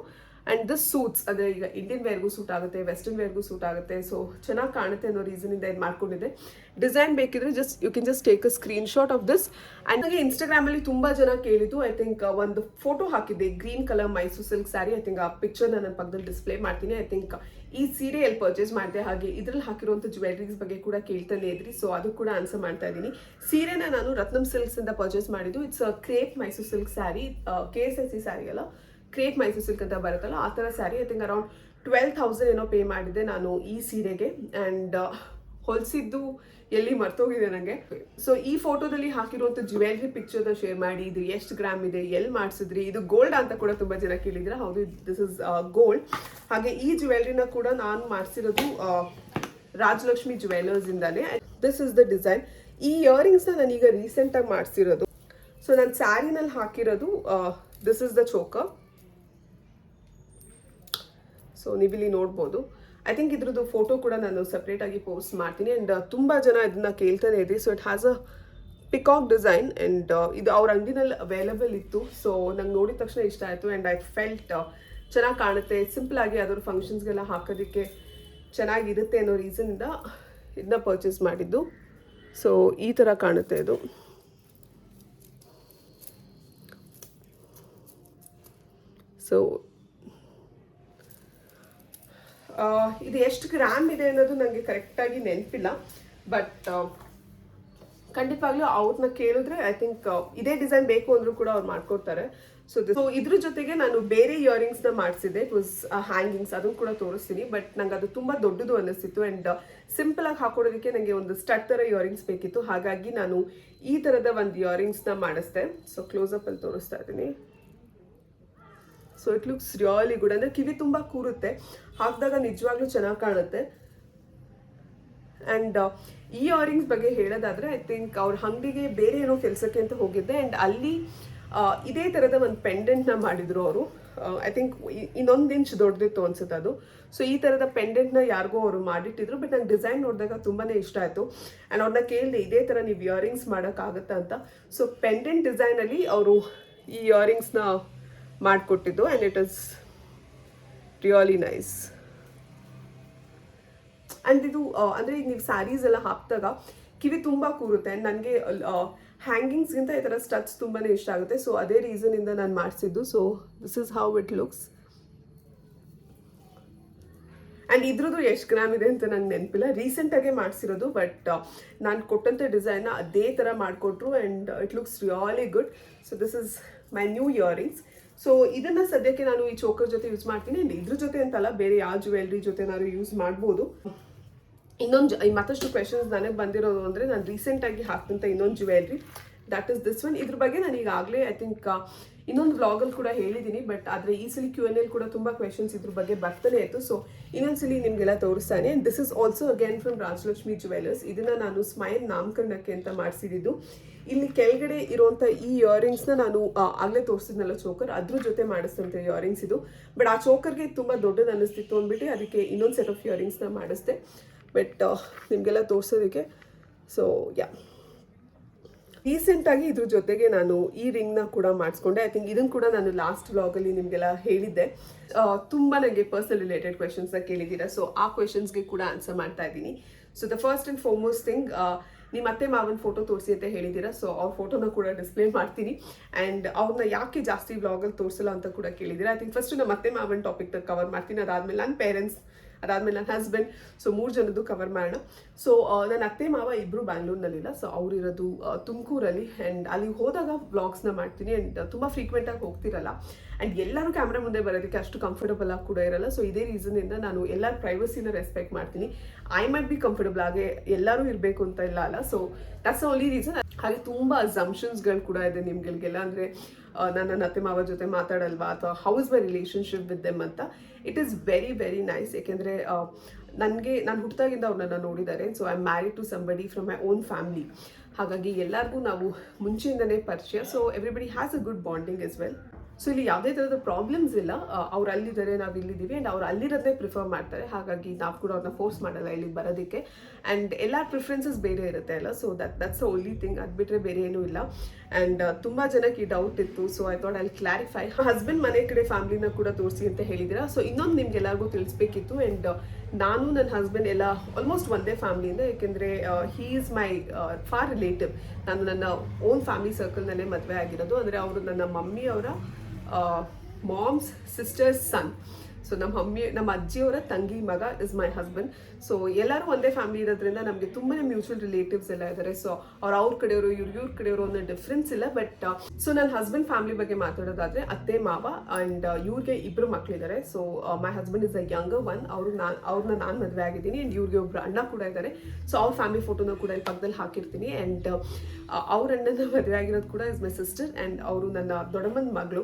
ಆ್ಯಂಡ್ ದಿಸ್ ಸೂಟ್ಸ್ ಅಂದರೆ ಈಗ ಇಂಡಿಯನ್ ವೇರ್ಗೂ ಸೂಟ್ ಆಗುತ್ತೆ ವೆಸ್ಟರ್ನ್ ವೇರ್ಗೂ ಸೂಟ್ ಆಗುತ್ತೆ. ಸೊ ಚೆನ್ನಾಗಿ ಕಾಣುತ್ತೆ ಅನ್ನೋ ರೀಸನಿಂದ ಇದು ಮಾಡ್ಕೊಂಡಿದೆ ಡಿಸೈನ್ ಬೇಕಿದ್ರೆ just you can just take a screen shot of this and ನನಗೆ ಇನ್ಸ್ಟಾಗ್ರಾಮಲ್ಲಿ ತುಂಬ ಜನ ಕೇಳಿದ್ದು ಐ ಥಿಂಕ್ ಒಂದು ಫೋಟೋ ಹಾಕಿದ್ದೆ. Green colour Mysuru silk sari I think ಆ ಪಿಕ್ಚರ್ನ ನನ್ನ ಪಕ್ಕದಲ್ಲಿ ಡಿಸ್ಪ್ಲೇ ಮಾಡ್ತೀನಿ. ಐ ಥಿಂಕ್ ಈ ಸೀರೆ ಎಲ್ಲಿ ಪರ್ಚೇಸ್ ಮಾಡಿದೆ. ಹಾಗೆ ಇದ್ರಲ್ಲಿ ಹಾಕಿರುವಂಥ ಜ್ಯುವೆಲ್ರೀಸ್ ಬಗ್ಗೆ ಕೂಡ ಕೇಳ್ತಾನೆ ಇದ್ರಿ. ಸೊ ಅದು ಕೂಡ ಆನ್ಸರ್ ಮಾಡ್ತಾ ಇದ್ದೀನಿ. ಸೀರೆನ ನಾನು ರತ್ನಂ ಸಿಲ್ಕ್ಸ್ ಇಂದ ಪರ್ಚೇಸ್ ಮಾಡಿದ್ದು. It's crepe Mysuru silk sari K S S C sari ಅಲ್ಲ. ಕ್ರೇಪ್ ಮೈಸೂರು ಸಿಲ್ಕ್ ಅಂತ ಬರುತ್ತಲ್ಲ, ಆ ಥರ sari I think around twelve thousand ಏನೋ ಪೇ ಮಾಡಿದ್ದೆ ನಾನು ಈ ಸೀರೆಗೆ. ಆ್ಯಂಡ್ ಹೊಲಿಸಿದ್ದು ಎಲ್ಲಿ ಮರ್ತೋಗಿದೆ ನನಗೆ ಸೊ ಈ ಫೋಟೋದಲ್ಲಿ ಹಾಕಿರುವಂಥ ಜ್ಯುವೆಲ್ರಿ ಪಿಕ್ಚರ್ನ ಶೇರ್ ಮಾಡಿ, ಇದು ಎಷ್ಟು ಗ್ರಾಮ್ ಇದೆ ಎಲ್ಲಿ ಮಾಡಿಸಿದ್ರಿ, ಇದು ಗೋಲ್ಡ್ ಅಂತ ಕೂಡ ತುಂಬ ಜನ ಕೇಳಿದ್ರೆ, ಹೌದು ದಿಸ್ ಇಸ್ ಗೋಲ್ಡ್ ಹಾಗೆ ಈ ಜ್ಯುವೆಲ್ರಿನ ಕೂಡ ನಾನು ಮಾಡಿಸಿರೋದು ರಾಜಲಕ್ಷ್ಮಿ ಜ್ಯುವೆಲರ್ಸ್ ಇಂದಾನೆ. ದಿಸ್ ಇಸ್ ದ ಡಿಸೈನ್ ಈ ಇಯರಿಂಗ್ಸ್ನ ನಾನೀಗ ರೀಸೆಂಟಾಗಿ ಮಾಡಿಸಿರೋದು. ಸೊ ನಾನು ಸ್ಯಾರಿನಲ್ಲಿ ಹಾಕಿರೋದು this is the choker so ನೀವಿಲ್ಲಿ ನೋಡ್ಬೋದು. ಐ ಥಿಂಕ್ ಇದ್ರದ್ದು ಫೋಟೋ ಕೂಡ ನಾನು ಸಪ್ರೇಟಾಗಿ ಪೋಸ್ಟ್ ಮಾಡ್ತೀನಿ. ಆ್ಯಂಡ್ ತುಂಬ ಜನ ಇದನ್ನ ಕೇಳ್ತಾನೆ ಇದೆ. So it has a peacock design and ಇದು ಅವ್ರ ಅಂಗಡಿನಲ್ಲಿ ಅವೈಲಬಲ್ ಇತ್ತು. ಸೊ ನಂಗೆ ನೋಡಿದ ತಕ್ಷಣ ಇಷ್ಟ ಆಯಿತು. ಆ್ಯಂಡ್ ಐ ಫೆಲ್ಟ್ ಚೆನ್ನಾಗಿ ಕಾಣುತ್ತೆ. ಸಿಂಪಲ್ ಆಗಿ ಅದ್ರ ಫಂಕ್ಷನ್ಸ್ಗೆಲ್ಲ ಹಾಕೋದಕ್ಕೆ ಚೆನ್ನಾಗಿರುತ್ತೆ ಅನ್ನೋ ರೀಸನಿಂದ ಇದನ್ನ ಪರ್ಚೇಸ್ ಮಾಡಿದ್ದು. ಸೊ ಈ ಥರ ಕಾಣುತ್ತೆ ಇದು. ಸೊ ಇದು ಎಷ್ಟು ಗ್ರಾಮ್ ಇದೆ ಅನ್ನೋದು ನನಗೆ ಕರೆಕ್ಟಾಗಿ ನೆನಪಿಲ್ಲ. ಬಟ್ ಖಂಡಿತವಾಗ್ಲೂ ಅವ್ರನ್ನ ಕೇಳಿದ್ರೆ ಐ ಥಿಂಕ್ ಇದೇ ಡಿಸೈನ್ ಬೇಕು ಅಂದ್ರೂ ಕೂಡ ಅವ್ರು ಮಾಡ್ಕೊಡ್ತಾರೆ. ಸೊ ಸೊ ಇದ್ರ ಜೊತೆಗೆ ನಾನು ಬೇರೆ ಇಯರಿಂಗ್ಸ್ನ ಮಾಡಿಸಿದ್ದೆ. ಇಟ್ ವಾಸ್ ಹ್ಯಾಂಗಿಂಗ್ಸ್ ಅದನ್ನು ಕೂಡ ತೋರಿಸ್ತೀನಿ. ಬಟ್ ನಂಗೆ ಅದು ತುಂಬ ದೊಡ್ಡದು ಅನ್ನಿಸ್ತಿತ್ತು. ಆ್ಯಂಡ್ ಸಿಂಪಲ್ ಆಗಿ ಹಾಕೊಳ್ಳೋದಕ್ಕೆ ನನಗೆ ಒಂದು ಸ್ಟಟ್ ಥರ ಇಯರಿಂಗ್ಸ್ ಬೇಕಿತ್ತು. ಹಾಗಾಗಿ ನಾನು ಈ ಥರದ ಒಂದು ಇಯರಿಂಗ್ಸ್ನ ಮಾಡಿಸ್ದೆ. ಸೊ ಕ್ಲೋಸಪ್ ಅಲ್ಲಿ ತೋರಿಸ್ತಾ ಇದ್ದೀನಿ. So it looks really good ಅಂದರೆ ಕಿವಿ ತುಂಬ ಕೂರುತ್ತೆ. ಹಾಕಿದಾಗ ನಿಜವಾಗ್ಲೂ ಚೆನ್ನಾಗಿ ಕಾಣುತ್ತೆ. ಆ್ಯಂಡ್ ಈ ಇಯರಿಂಗ್ಸ್ ಬಗ್ಗೆ ಹೇಳೋದಾದ್ರೆ ಐ ಥಿಂಕ್ ಅವ್ರ ಅಂಗಡಿಗೆ ಬೇರೆ ಏನೋ ಕೆಲಸಕ್ಕೆ ಅಂತ ಹೋಗಿದ್ದೆ. ಆ್ಯಂಡ್ ಅಲ್ಲಿ ಇದೇ ಥರದ ಒಂದು ಪೆಂಡೆಂಟ್ನ ಮಾಡಿದರು ಅವರು. ಐ ಥಿಂಕ್ ಇನ್ನೊಂದು ಇಂಚ್ ದೊಡ್ಡದಿತ್ತು ಅನ್ಸುತ್ತೆ ಅದು. ಸೊ ಈ ಥರದ ಪೆಂಡೆಂಟ್ನ ಯಾರಿಗೋ ಅವರು ಮಾಡಿಟ್ಟಿದ್ರು. ಬಟ್ ನಂಗೆ ಡಿಸೈನ್ ನೋಡಿದಾಗ ತುಂಬಾ ಇಷ್ಟ ಆಯಿತು. ಆ್ಯಂಡ್ ಅವ್ರನ್ನ ಕೇಳಿದೆ, ಇದೇ ಥರ ನೀವು ಇಯರಿಂಗ್ಸ್ ಮಾಡೋಕ್ಕಾಗತ್ತಾ ಅಂತ. ಸೊ ಪೆಂಡೆಂಟ್ ಡಿಸೈನಲ್ಲಿ ಅವರು ಈ ಇಯರಿಂಗ್ಸ್ನ ಮಾಡಿಕೊಟ್ಟಿದ್ದು and it is really nice and ಇದು ಅಂದರೆ ಈಗ ನೀವು ಸ್ಯಾರೀಸ್ ಎಲ್ಲ ಹಾಕಿದಾಗ ಕಿವಿ ತುಂಬ ಕೂರುತ್ತೆ. ನನಗೆ ಹ್ಯಾಂಗಿಂಗ್ಸ್ಗಿಂತ ಈ ಥರ ಸ್ಟಚ್ ತುಂಬಾ ಇಷ್ಟ ಆಗುತ್ತೆ. ಸೊ ಅದೇ ರೀಸನಿಂದ ನಾನು ಮಾಡಿಸಿದ್ದು. So this is how it looks and ಇದ್ರದ್ದು ಎಷ್ಟು ಗ್ರಾಮ್ ಇದೆ ಅಂತ ನನಗೆ ನೆನಪಿಲ್ಲ. ರೀಸೆಂಟಾಗೆ ಮಾಡಿಸಿರೋದು ಬಟ್ ನಾನು ಕೊಟ್ಟಂಥ ಡಿಸೈನ್ನ ಅದೇ ಥರ ಮಾಡಿಕೊಟ್ರು and it looks really good so this is my new earrings so ಇದನ್ನು ಸದ್ಯಕ್ಕೆ ನಾನು ಈ ಚೋಕರ್ ಜೊತೆ ಯೂಸ್ ಮಾಡ್ತೀನಿ. ಅಂಡ್ ಇದ್ರ ಜೊತೆ ಅಂತಲ್ಲ, ಬೇರೆ ಯಾವ ಜ್ಯುವೆಲ್ರಿ ಜೊತೆ ನಾನು ಯೂಸ್ ಮಾಡ್ಬೋದು. ಇನ್ನೊಂದು ಮತ್ತಷ್ಟು ಕ್ವೆಶನ್ಸ್ ನನಗೆ ಬಂದಿರೋದು ಅಂದರೆ ನಾನು ರೀಸೆಂಟಾಗಿ ಹಾಕಿದಂಥ ಇನ್ನೊಂದು jewellery that is this one ಇದ್ರ ಬಗ್ಗೆ ನಾನು ಈಗಾಗಲೇ ಐ ಥಿಂಕ್ ಇನ್ನೊಂದು ವ್ಲಾಗಲ್ಲಿ ಕೂಡ ಹೇಳಿದ್ದೀನಿ ಬಟ್ ಆದರೆ ಈ ಸಲ ಕ್ಯೂ ಎನ್ ಎಲ್ ಕೂಡ ತುಂಬ ಕ್ವೆಶನ್ಸ್ ಇದ್ರ ಬಗ್ಗೆ ಬರ್ತಾನೆ ಇತ್ತು. ಸೊ ಇನ್ನೊಂದ್ಸಲಿ ನಿಮಗೆಲ್ಲ ತೋರಿಸ್ತಾನೆ. And this is also again from Rajalakshmi jewellers ಇದನ್ನು ನಾನು ಸ್ಮೈಲ್ ನಾಮಕರಣಕ್ಕೆ ಅಂತ ಮಾಡಿಸಿದ್ದು. ಇಲ್ಲಿ ಕೆಳಗಡೆ ಇರುವಂತ ಈ ಇಯರಿಂಗ್ಸ್ನ ನಾನು ಆಗಲೇ ತೋರಿಸಿದ್ನಲ್ಲ ಚೋಕರ್ ಅದ್ರ ಜೊತೆ ಮಾಡಿಸ್ತಂತೆ ಇಯರಿಂಗ್ಸ್ ಇದು. ಬಟ್ ಆ ಚೋಕರ್ಗೆ ತುಂಬ ದೊಡ್ಡದು ಅನಿಸ್ತಿತ್ತು ಅಂದ್ಬಿಟ್ಟು ಅದಕ್ಕೆ ಇನ್ನೊಂದು ಸೆಟ್ ಆಫ್ ಇಯರಿಂಗ್ಸ್ನ ಮಾಡಿಸ್ದೆ. ಬಟ್ ನಿಮಗೆಲ್ಲ ತೋರಿಸೋದಕ್ಕೆ ಸೊ ಯಾ ರೀಸೆಂಟಾಗಿ ಇದ್ರ ಜೊತೆಗೆ ನಾನು ಈ ರಿಂಗ್ನ ಕೂಡ ಮಾಡಿಸ್ಕೊಂಡೆ. ಐ ಥಿಂಕ್ ಇದನ್ನು ಕೂಡ ನಾನು ಲಾಸ್ಟ್ ವ್ಲಾಗಲ್ಲಿ ನಿಮಗೆಲ್ಲ ಹೇಳಿದ್ದೆ. ತುಂಬ ನನಗೆ ಪರ್ಸನಲ್ ರಿಲೇಟೆಡ್ ಕ್ವೆಶನ್ಸ್ನ ಕೇಳಿದ್ದೀರಾ. ಸೊ ಆ ಕ್ವೆಶನ್ಸ್ಗೆ ಕೂಡ ಆನ್ಸರ್ ಮಾಡ್ತಾ ಇದ್ದೀನಿ. So the first and foremost thing ನಿಮ್ಮ ಅತ್ತೆ ಮಾವನ ಫೋಟೋ ತೋರಿಸಿ ಅಂತ ಹೇಳಿದ್ದೀರಾ ಸೊ ಅವ್ರ ಫೋಟೋನ ಕೂಡ ಡಿಸ್ಪ್ಲೇ ಮಾಡ್ತೀನಿ. ಆ್ಯಂಡ್ ಅವ್ರನ್ನ ಯಾಕೆ ಜಾಸ್ತಿ ವ್ಲಾಗಲ್ಲಿ ತೋರಿಸಲ್ಲ ಅಂತ ಕೂಡ ಕೇಳಿದ್ದೀರಾ. ಐ ಥಿಂಕ್ ಫಸ್ಟ್ ನಮ್ಮ ಅತ್ತೆ ಮಾವನ ಟಾಪಿಕ್ನ ಕವರ್ ಮಾಡ್ತೀನಿ. ಅದಾದಮೇಲೆ ನನ್ನ ಪೇರೆಂಟ್ಸ್ ಅದಾದ್ಮೇಲೆ ನನ್ನ ಹಸ್ಬೆಂಡ್ ಸೊ ಮೂರು ಜನದ್ದು ಕವರ್ ಮಾಡೋಣ. ಸೊ ನನ್ನ ಅತ್ತೆ ಮಾವ ಇಬ್ಬರು ಬ್ಯಾಂಗ್ಳೂರ್ನಲ್ಲಿಲ್ಲ. ಸೊ ಅವರಿರೋದು ತುಮಕೂರಲ್ಲಿ ಆ್ಯಂಡ್ ಅಲ್ಲಿ ಹೋದಾಗ ವ್ಲಾಗ್ಸ್ನ ಮಾಡ್ತೀನಿ ಆ್ಯಂಡ್ ತುಂಬ ಫ್ರೀಕ್ವೆಂಟಾಗಿ ಹೋಗ್ತಿರಲ್ಲ. ಆ್ಯಂಡ್ ಎಲ್ಲರೂ ಕ್ಯಾಮ್ರಾ ಮುಂದೆ ಬರೋದಕ್ಕೆ ಅಷ್ಟು ಕಂಫರ್ಟಬಲ್ ಆಗಿ ಕೂಡ ಇರಲ್ಲ. ಸೊ ಇದೇ ರೀಸನಿಂದ ನಾನು ಎಲ್ಲರ ಪ್ರೈವಸಿನ ರೆಸ್ಪೆಕ್ಟ್ ಮಾಡ್ತೀನಿ. ಐ ಮೈಟ್ ಬಿ ಕಂಫರ್ಟಬಲ್ ಆಗಿ ಎಲ್ಲರೂ ಇರಬೇಕು ಅಂತ ಇಲ್ಲ ಅಲ್ಲ. ಸೊ ದಟ್ಸ್ ಓನ್ಲಿ ರೀಸನ್ ಹಾಗೆ ತುಂಬ ಅಸಂಪ್ಷನ್ಸ್ಗಳು ಕೂಡ ಇದೆ ನಿಮ್ಗಳಿಗೆಲ್ಲ. ಅಂದರೆ ನನ್ನ ಅತ್ತೆ ಮಾವ ಜೊತೆ ಮಾತಾಡಲ್ವಾ? ಅಥವಾ how's my relationship with them ಅಂತ. It is very very nice ಏಕೆಂದರೆ ನನಗೆ, ನಾನು ಹುಟ್ಟಿದಾಗಿಂದ ಅವ್ರನ್ನ ನೋಡಿದ್ದಾರೆ. So I married to somebody from my own family ಹಾಗಾಗಿ ಎಲ್ಲರಿಗೂ ನಾವು ಮುಂಚೆಯಿಂದನೇ ಪರಿಚಯ. So everybody has a good bonding as well so ಇಲ್ಲಿ ಯಾವುದೇ ಥರದ ಪ್ರಾಬ್ಲಮ್ಸ್ ಇಲ್ಲ. ಅವ್ರು ಅಲ್ಲಿದ್ದಾರೆ, ನಾವು ಇಲ್ಲಿದ್ದೀವಿ ಆ್ಯಂಡ್ ಅವ್ರು ಅಲ್ಲಿರೋದೇ ಪ್ರಿಫರ್ ಮಾಡ್ತಾರೆ. ಹಾಗಾಗಿ ನಾವು ಕೂಡ ಅವ್ರನ್ನ ಫೋರ್ಸ್ ಮಾಡಲ್ಲ ಇಲ್ಲಿಗೆ ಬರೋದಕ್ಕೆ. ಆ್ಯಂಡ್ ಎಲ್ಲ ಪ್ರಿಫರೆನ್ಸಸ್ ಬೇರೆ ಇರುತ್ತೆ ಅಲ್ಲ. So that that's only thing ಅದು ಬಿಟ್ಟರೆ ಬೇರೆ ಏನೂ ಇಲ್ಲ. ಆ್ಯಂಡ್ ತುಂಬ ಜನಕ್ಕೆ ಈ ಡೌಟ್ ಇತ್ತು. ಸೊ ಐ ಥಾಟ್ ಅಲ್ಲಿ ಕ್ಲಾರಿಫೈ ಹಸ್ಬೆಂಡ್ ಮನೆ ಕಡೆ ಫ್ಯಾಮಿಲಿನ ಕೂಡ ತೋರಿಸಿ ಅಂತ ಹೇಳಿದ್ದೀರಾ? ಸೊ ಇನ್ನೊಂದು ನಿಮ್ಗೆ ಎಲ್ಲರಿಗೂ ತಿಳಿಸ್ಬೇಕಿತ್ತು ಆ್ಯಂಡ್ ನಾನು ನನ್ನ ಹಸ್ಬೆಂಡ್ ಎಲ್ಲ ಆಲ್ಮೋಸ್ಟ್ ಒಂದೇ ಫ್ಯಾಮಿಲಿಯಿಂದ ಏಕೆಂದರೆ he is my far relative ನಾನು ನನ್ನ ಓನ್ ಫ್ಯಾಮಿಲಿ ಸರ್ಕಲ್ನಲ್ಲೇ ಮದುವೆ ಆಗಿರೋದು. ಅಂದರೆ, ಅವರು ನನ್ನ ಮಮ್ಮಿ ಅವರ ಮಾಮ್ಸ್ ಸಿಸ್ಟರ್ಸ್ ಸನ್ ಸೊ ನಮ್ಮ ಮಮ್ಮಿ ನಮ್ಮ ಅಜ್ಜಿಯವರ ತಂಗಿ ಮಗ ಇಸ್ ಮೈ ಹಸ್ಬೆಂಡ್ ಸೊ ಎಲ್ಲರೂ ಒಂದೇ ಫ್ಯಾಮಿಲಿ ಇರೋದ್ರಿಂದ ನಮಗೆ ತುಂಬಾ ಮ್ಯೂಚುವಲ್ ರಿಲೇಟಿವ್ಸ್ ಎಲ್ಲ ಇದ್ದಾರೆ ಸೊ ಅವ್ರ ಅವ್ರ ಕಡೆಯವರು, ಇವ್ರ ಇವ್ರ ಕಡೆಯವರು ಅನ್ನೋ ಡಿಫ್ರೆನ್ಸ್ ಇಲ್ಲ. ಬಟ್ ಸೊ ನನ್ನ ಹಸ್ಬೆಂಡ್ ಫ್ಯಾಮಿಲಿ ಬಗ್ಗೆ ಮಾತಾಡೋದಾದ್ರೆ ಅತ್ತೆ, ಮಾವ ಅಂಡ್ ಇವ್ರಿಗೆ ಇಬ್ರು ಮಕ್ಕಳಿದ್ದಾರೆ so my husband is a young one ಅವರು ನಾನು ಅವ್ರನ್ನ ನಾನು ಮದುವೆ ಆಗಿದ್ದೀನಿ ಅಂಡ್ ಇವ್ರಿಗೆ ಒಬ್ರು ಅಣ್ಣ ಕೂಡ ಇದ್ದಾರೆ ಸೊ ಅವ್ರ ಫ್ಯಾಮಿಲಿ ಫೋಟೋನ ಕೂಡ ಇಲ್ಲಿ ಪಕ್ಕದಲ್ಲಿ ಹಾಕಿರ್ತೀನಿ. ಅಂಡ್ ಅವ್ರ ಅಣ್ಣನ ಮದುವೆ ಆಗಿರೋದು ಕೂಡ ಇಸ್ ಮೈ ಸಿಸ್ಟರ್ ಅಂಡ್ ಅವರು ನನ್ನ ದೊಡ್ಡಮ್ಮನ ಮಗಳು.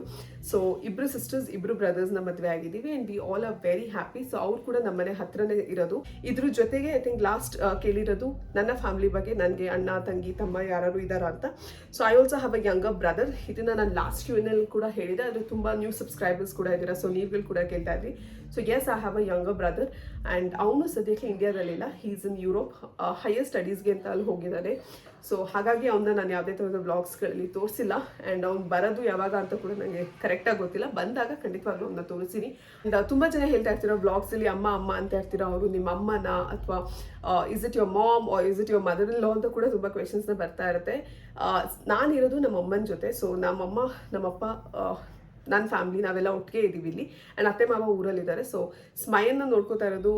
ಸೊ ಇಬ್ರು ಸಿಸ್ಟರ್ಸ್ ಇಬ್ರು ಬ್ರದರ್ಸ್ನ ಮದುವೆ ಆಗಿದ್ದೀವಿ and we all are very happy so ಅವ್ರು ಕೂಡ ನಮ್ಮನೆ ಹತ್ರನೇ ಇರೋದು. ಇದ್ರ ಜೊತೆಗೆ ಐ ಥಿಂಕ್ ಲಾಸ್ಟ್ ಕೇಳಿರೋದು ನನ್ನ ಫ್ಯಾಮಿಲಿ ಬಗ್ಗೆ, ನನಗೆ ಅಣ್ಣ, ತಂಗಿ, ತಮ್ಮ ಯಾರು ಇದ್ದಾರ ಅಂತ. So I also have a younger brother ಇದನ್ನ ನಾನು ಲಾಸ್ಟ್ ಕ್ಯೂನಲ್ಲಿ ಕೂಡ ಹೇಳಿದೆ. ಅದು ತುಂಬ ನ್ಯೂ ಸಬ್ಸ್ಕ್ರೈಬರ್ಸ್ ಕೂಡ ಇದ್ದೀರಾ. ಸೊ ನೀವುಗಳು ಕೂಡ ಕೇಳ್ತಾ ಇದ್ರಿ so yes I have a younger brother and ಅವನು ಸದ್ಯಕ್ಕೆ ಇಂಡಿಯಾದಲ್ಲಿಲ್ಲ. ಹೀಸ್ ಇನ್ ಯುರೋಪ್ ಹೈಯರ್ ಸ್ಟಡೀಸ್ಗೆ ಅಂತ ಅಲ್ಲಿ ಹೋಗಿದ್ದಾರೆ ಸೊ ಹಾಗಾಗಿ ಅವನ್ನ ನಾನು ಯಾವುದೇ ಥರದ ಬ್ಲಾಗ್ಸ್ಗಳಲ್ಲಿ ತೋರಿಸಿಲ್ಲ. ಆ್ಯಂಡ್ ಅವ್ನು ಬರೋದು ಯಾವಾಗ ಅಂತ ಕೂಡ ನನಗೆ ಕರೆಕ್ಟಾಗಿ ಗೊತ್ತಿಲ್ಲ. ಬಂದಾಗ ಖಂಡಿತವಾಗ್ಲೂ ಅವನ್ನ ತೋರಿಸ್ತೀನಿ. ತುಂಬ ಜನ ಹೇಳ್ತಾ ಇರ್ತೀರೋ ಬ್ಲಾಗ್ಸಲ್ಲಿ ಅಮ್ಮ ಅಮ್ಮ ಅಂತ ಇರ್ತೀರೋ ಅವರು? ನಿಮ್ಮ ಅಮ್ಮನ ಅಥವಾ is it your mom or is it your mother in law ಅಂತ ಕೂಡ ತುಂಬ ಕ್ವೆಶನ್ಸ್ನ ಬರ್ತಾ ಇರುತ್ತೆ. ನಾನಿರೋದು ನಮ್ಮ ಅಮ್ಮನ ಜೊತೆ. ಸೊ ನಮ್ಮಮ್ಮ, ನಮ್ಮಪ್ಪ ನನ್ನ ಫ್ಯಾಮಿಲಿ ನಾವೆಲ್ಲ ಒಟ್ಟಿಗೆ ಇದ್ದೀವಿ ಇಲ್ಲಿ. ಆ್ಯಂಡ್ ಅತ್ತೆ ಮಾವ ಊರಲ್ಲಿದ್ದಾರೆ. ಸೊ ಸ್ಮೈಯನ್ನು ನೋಡ್ಕೋತಾ ಇರೋದು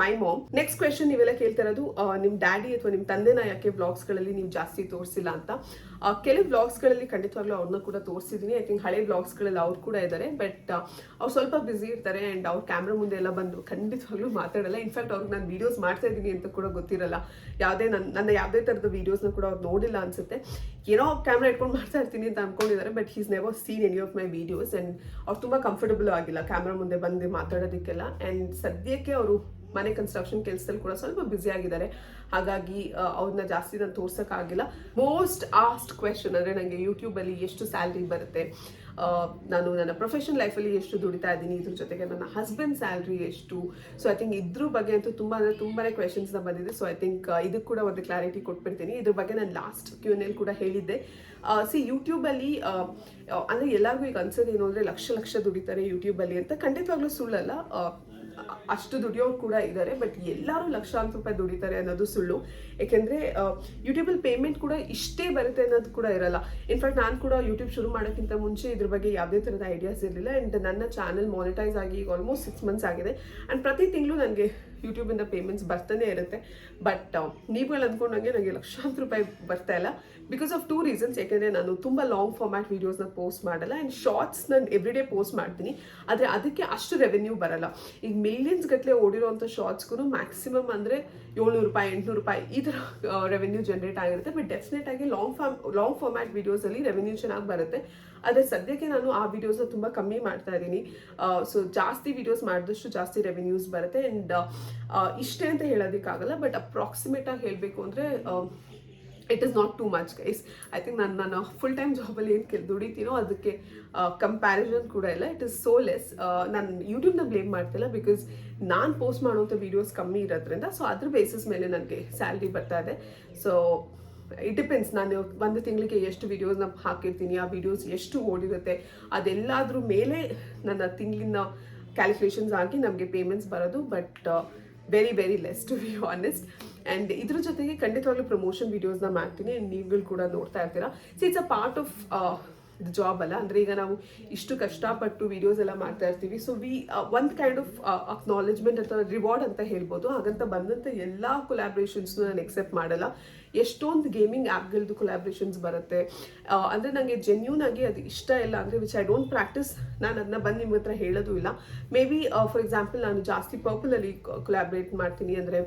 ಮೈ ಮಾಮ್ ನೆಕ್ಸ್ಟ್ ಕ್ವೆಶನ್ ನೀವೆಲ್ಲ ಕೇಳ್ತಾ ಇರೋದು ನಿಮ್ಮ ಡ್ಯಾಡಿ ಅಥವಾ ನಿಮ್ಮ ತಂದೆನ ಯಾಕೆ ವ್ಲಾಗ್ಸ್ಗಳಲ್ಲಿ ನೀವು ಜಾಸ್ತಿ ತೋರಿಸಿಲ್ಲ ಅಂತ. ಕೆಲವು ವ್ಲಾಗ್ಸ್ಗಳಲ್ಲಿ ಖಂಡಿತವಾಗ್ಲೂ ಅವ್ರನ್ನ ಕೂಡ ತೋರಿಸಿದ್ದೀನಿ ಐ ಥಿಂಕ್ ಹಳೆ ವ್ಲಾಗ್ಸ್ಗಳಲ್ಲಿ ಅವ್ರು ಕೂಡ ಇದ್ದಾರೆ ಬಟ್ ಅವ್ರು ಸ್ವಲ್ಪ ಬ್ಯುಸಿ ಇರ್ತಾರೆ ಆ್ಯಂಡ್ ಅವ್ರ ಕ್ಯಾಮ್ರಾ ಮುಂದೆ ಎಲ್ಲ ಬಂದು ಖಂಡಿತವಾಗ್ಲೂ ಮಾತಾಡಲ್ಲ. ಇನ್ಫ್ಯಾಕ್ಟ್ ಅವ್ರಿಗೆ ನಾನು ವೀಡಿಯೋಸ್ ಮಾಡ್ತಾ ಇದ್ದೀನಿ ಅಂತ ಕೂಡ ಗೊತ್ತಿರಲ್ಲ. ಯಾವುದೇ ನನ್ನ ನನ್ನ ಯಾವುದೇ ಥರದ ವೀಡಿಯೋಸ್ನ ಕೂಡ ಅವ್ರು ನೋಡಿಲ್ಲ ಅನ್ಸುತ್ತೆ. ಏನೋ ಕ್ಯಾಮ್ರಾ ಇಟ್ಕೊಂಡು ಮಾಡ್ತಾ ಇರ್ತೀನಿ ಅಂತ ಅನ್ಕೊಂಡಿದ್ದಾರೆ but he's never seen any of my videos and ಅವ್ರು ತುಂಬ ಕಂಫರ್ಟಬಲ್ ಆಗಿಲ್ಲ ಕ್ಯಾಮ್ರಾ ಮುಂದೆ ಬಂದು ಮಾತಾಡೋದಕ್ಕೆಲ್ಲ. ಆ್ಯಂಡ್ ಸದ್ಯಕ್ಕೆ ಅವರು ಮನೆ ಕನ್ಸ್ಟ್ರಕ್ಷನ್ ಕೆಲಸದಲ್ಲಿ ಕೂಡ ಸ್ವಲ್ಪ ಬ್ಯುಸಿ ಆಗಿದ್ದಾರೆ. ಹಾಗಾಗಿ ಅವ್ರನ್ನ ಜಾಸ್ತಿ ನಾನು ತೋರ್ಸೋಕ್ಕಾಗಿಲ್ಲ. ಮೋಸ್ಟ್ ಆಸ್ಟ್ ಕ್ವೆಶನ್ ಅಂದರೆ ನನಗೆ ಯೂಟ್ಯೂಬಲ್ಲಿ ಎಷ್ಟು ಸ್ಯಾಲ್ರಿ ಬರುತ್ತೆ. ನಾನು ನನ್ನ ಪ್ರೊಫೆಷನ್ ಲೈಫಲ್ಲಿ ಎಷ್ಟು ದುಡಿತಾ ಇದ್ದೀನಿ, ಇದ್ರ ಜೊತೆಗೆ ನನ್ನ ಹಸ್ಬೆಂಡ್ ಸ್ಯಾಲ್ರಿ ಎಷ್ಟು. ಸೊ ಐ ಥಿಂಕ್ ಇದ್ರ ಬಗ್ಗೆ ಅಂತೂ ತುಂಬ ಅಂದರೆ ತುಂಬಾ ಕ್ವೆಶನ್ಸ್ನ ಬಂದಿದೆ. ಸೊ ಐ ಥಿಂಕ್ ಇದಕ್ಕೆ ಕೂಡ ಒಂದು ಕ್ಲಾರಿಟಿ ಕೊಟ್ಬಿಡ್ತೀನಿ. ಇದ್ರ ಬಗ್ಗೆ ನಾನು ಲಾಸ್ಟ್ ಕ್ಯೂನಲ್ಲಿ ಕೂಡ ಹೇಳಿದ್ದೆ. ಸಿ ಯೂಟ್ಯೂಬಲ್ಲಿ ಅಂದರೆ ಎಲ್ಲರಿಗೂ ಈಗ ಅನ್ಸೋದೇನು ಅಂದರೆ ಲಕ್ಷ ಲಕ್ಷ ದುಡಿತಾರೆ ಯೂಟ್ಯೂಬಲ್ಲಿ ಅಂತ ಖಂಡಿತವಾಗ್ಲೂ ಸುಳ್ಳಲ್ಲ. ಅಷ್ಟು ದುಡಿಯೋರು ಕೂಡ ಇದ್ದಾರೆ ಬಟ್ ಎಲ್ಲರೂ ಲಕ್ಷಾಂತರ ರೂಪಾಯಿ ದುಡಿತಾರೆ ಅನ್ನೋದು ಸುಳ್ಳು. ಯಾಕೆಂದರೆ ಯೂಟ್ಯೂಬಲ್ಲಿ ಪೇಮೆಂಟ್ ಕೂಡ ಇಷ್ಟೇ ಬರುತ್ತೆ ಅನ್ನೋದು ಕೂಡ ಇರಲ್ಲ. ಇನ್ಫ್ಯಾಕ್ಟ್ ನಾನು ಕೂಡ ಯೂಟ್ಯೂಬ್ ಶುರು ಮಾಡೋಕ್ಕಿಂತ ಮುಂಚೆ ಇದ್ರ ಬಗ್ಗೆ ಯಾವುದೇ ಥರದ ಐಡಿಯಾಸ್ ಇರಲಿಲ್ಲ. ಆ್ಯಂಡ್ ನನ್ನ ಚಾನಲ್ ಮಾನಿಟೈಸ್ ಆಗಿ ಈಗ ಆಲ್ಮೋಸ್ಟ್ ಸಿಕ್ಸ್ ಮಂತ್ಸ್ ಆಗಿದೆ. ಆ್ಯಂಡ್ ಪ್ರತಿ ತಿಂಗಳು ನನಗೆ ಯೂಟ್ಯೂಬಿಂದ ಪೇಮೆಂಟ್ಸ್ ಬರ್ತಾನೆ ಇರುತ್ತೆ. ಬಟ್ ನೀವುಗಳು ಅಂದ್ಕೊಂಡಂಗೆ ನನಗೆ ಲಕ್ಷಾಂತರ ರೂಪಾಯಿ ಬರ್ತಾ ಇಲ್ಲ. ಬಿಕಾಸ್ ಆಫ್ ಟೂ ರೀಸನ್ಸ್ ಯಾಕೆಂದರೆ ನಾನು ತುಂಬ ಲಾಂಗ್ ಫಾರ್ಮ್ಯಾಟ್ ವೀಡಿಯೋಸ್ನ ಪೋಸ್ಟ್ ಮಾಡಲ್ಲ. ಆ್ಯಂಡ್ ಶಾರ್ಟ್ಸ್ ನಾನು ಎವ್ರಿ ಡೇ ಪೋಸ್ಟ್ ಮಾಡ್ತೀನಿ. ಆದರೆ ಅದಕ್ಕೆ ಅಷ್ಟು ರೆವೆನ್ಯೂ ಬರಲ್ಲ. ಈಗ ಮಿಲಿಯನ್ಸ್ ಗಟ್ಟಲೆ ಓಡಿರೋಂಥ ಶಾರ್ಟ್ಸ್ಗೂ ಮ್ಯಾಕ್ಸಿಮಮ್ ಅಂದರೆ ಏಳ್ನೂರು ರೂಪಾಯಿ, ಎಂಟುನೂರು ರೂಪಾಯಿ ಈ ಥರ ರೆವೆನ್ಯೂ ಜನ್ರೇಟ್ ಆಗಿರುತ್ತೆ. ಬಟ್ ಡೆಫಿನೆಟ್ ಆಗಿ ಲಾಂಗ್ ಫಾರ್ಮ್ ಲಾಂಗ್ ಫಾರ್ಮ್ಯಾಟ್ ವೀಡಿಯೋಸಲ್ಲಿ ರೆವೆನ್ಯೂ ಚೆನ್ನಾಗಿ ಬರುತ್ತೆ. ಆದರೆ ಸದ್ಯಕ್ಕೆ ನಾನು ಆ ವಿಡಿಯೋಸ್ನ ತುಂಬ ಕಮ್ಮಿ ಮಾಡ್ತಾ ಇದ್ದೀನಿ. ಸೊ ಜಾಸ್ತಿ ವಿಡಿಯೋಸ್ ಮಾಡಿದಷ್ಟು ಜಾಸ್ತಿ ರೆವಿನ್ಯೂಸ್ ಬರುತ್ತೆ ಆ್ಯಂಡ್ ಇಷ್ಟೇ ಅಂತ ಹೇಳೋದಕ್ಕಾಗಲ್ಲ ಬಟ್ ಅಪ್ರಾಕ್ಸಿಮೇಟ್ ಆಗಿ ಹೇಳಬೇಕು ಅಂದರೆ it is not too much guys I think ನಾನು ನಾನು ಫುಲ್ ಟೈಮ್ ಜಾಬಲ್ಲಿ ಏನು ಕೆಲ್, ದುಡಿತೀನೋ ಅದಕ್ಕೆ ಕಂಪ್ಯಾರಿಸನ್ ಕೂಡ ಇಲ್ಲ. ಇಟ್ ಇಸ್ ಸೋ ಲೆಸ್ ನಾನು ಯೂಟ್ಯೂಬ್ನ ಬ್ಲೇಮ್ ಮಾಡ್ತಿಲ್ಲ ಬಿಕಾಸ್ ನಾನು ಪೋಸ್ಟ್ ಮಾಡುವಂಥ ವೀಡಿಯೋಸ್ ಕಮ್ಮಿ ಇರೋದ್ರಿಂದ ಸೊ ಅದ್ರ ಬೇಸಿಸ್ ಮೇಲೆ ನನಗೆ ಸ್ಯಾಲ್ರಿ ಬರ್ತಾ ಇದೆ. ಸೊ ಇಟ್ ಡಿಪೆಂಡ್ಸ್ ನಾನು ಒಂದು ತಿಂಗಳಿಗೆ ಎಷ್ಟು ವೀಡಿಯೋಸ್ನ ಹಾಕಿರ್ತೀನಿ, ಆ ವಿಡಿಯೋಸ್ ಎಷ್ಟು ಓಡಿರುತ್ತೆ, ಅದೆಲ್ಲದ್ರ ಮೇಲೆ ನನ್ನ ತಿಂಗಳಿನ ಕ್ಯಾಲ್ಕುಲೇಷನ್ಸ್ ಆಗಿ ನಮಗೆ ಪೇಮೆಂಟ್ಸ್ ಬರೋದು but very very less to be honest and ಇದ್ರ ಜೊತೆಗೆ ಖಂಡಿತವಾಗ್ಲೂ ಪ್ರಮೋಷನ್ ವೀಡಿಯೋಸ್ನ ಮಾಡ್ತೀನಿ. ಆ್ಯಂಡ್ ನೀವುಗಳು ಕೂಡ ನೋಡ್ತಾ ಇರ್ತೀರಾ. So it's a part of job ಅಲ್ಲ. ಅಂದರೆ ಈಗ ನಾವು ಇಷ್ಟು ಕಷ್ಟಪಟ್ಟು ವಿಡಿಯೋಸ್ ಎಲ್ಲ ಮಾಡ್ತಾ ಇರ್ತೀವಿ. ಸೊ ವಿ ಒಂದು ಕೈಂಡ್ ಆಫ್ ಅಕ್ನಾಲೆಜ್ಮೆಂಟ್ ಅಥವಾ ರಿವಾರ್ಡ್ ಅಂತ ಹೇಳ್ಬೋದು. ಹಾಗಂತ ಬಂದಂಥ ಎಲ್ಲ ಕೊಲಾಬ್ರೇಷನ್ಸ್ನು ನಾನು ಎಕ್ಸೆಪ್ಟ್ ಮಾಡಲ್ಲ. ಎಷ್ಟೊಂದು ಗೇಮಿಂಗ್ ಆ್ಯಪ್ಗಳದ್ದು ಕೊಲಾಬ್ರೇಷನ್ಸ್ ಬರುತ್ತೆ. ಅಂದರೆ ನನಗೆ ಜೆನ್ಯೂನ್ ಆಗಿ ಅದು ಇಷ್ಟ ಇಲ್ಲ ಅಂದರೆ ವಿಚ್ ಐ ಡೋಂಟ್ ಪ್ರಾಕ್ಟೀಸ್ ನಾನು ಅದನ್ನ ಬಂದು ನಿಮ್ಮ ಹತ್ರ ಹೇಳೋದು ಇಲ್ಲ. ಮೇ ಬಿ ಫಾರ್ ಎಕ್ಸಾಂಪಲ್ ನಾನು ಜಾಸ್ತಿ ಪರ್ಪಲಲ್ಲಿ ಕೊಲಾಬ್ರೇಟ್ ಮಾಡ್ತೀನಿ ಅಂದರೆ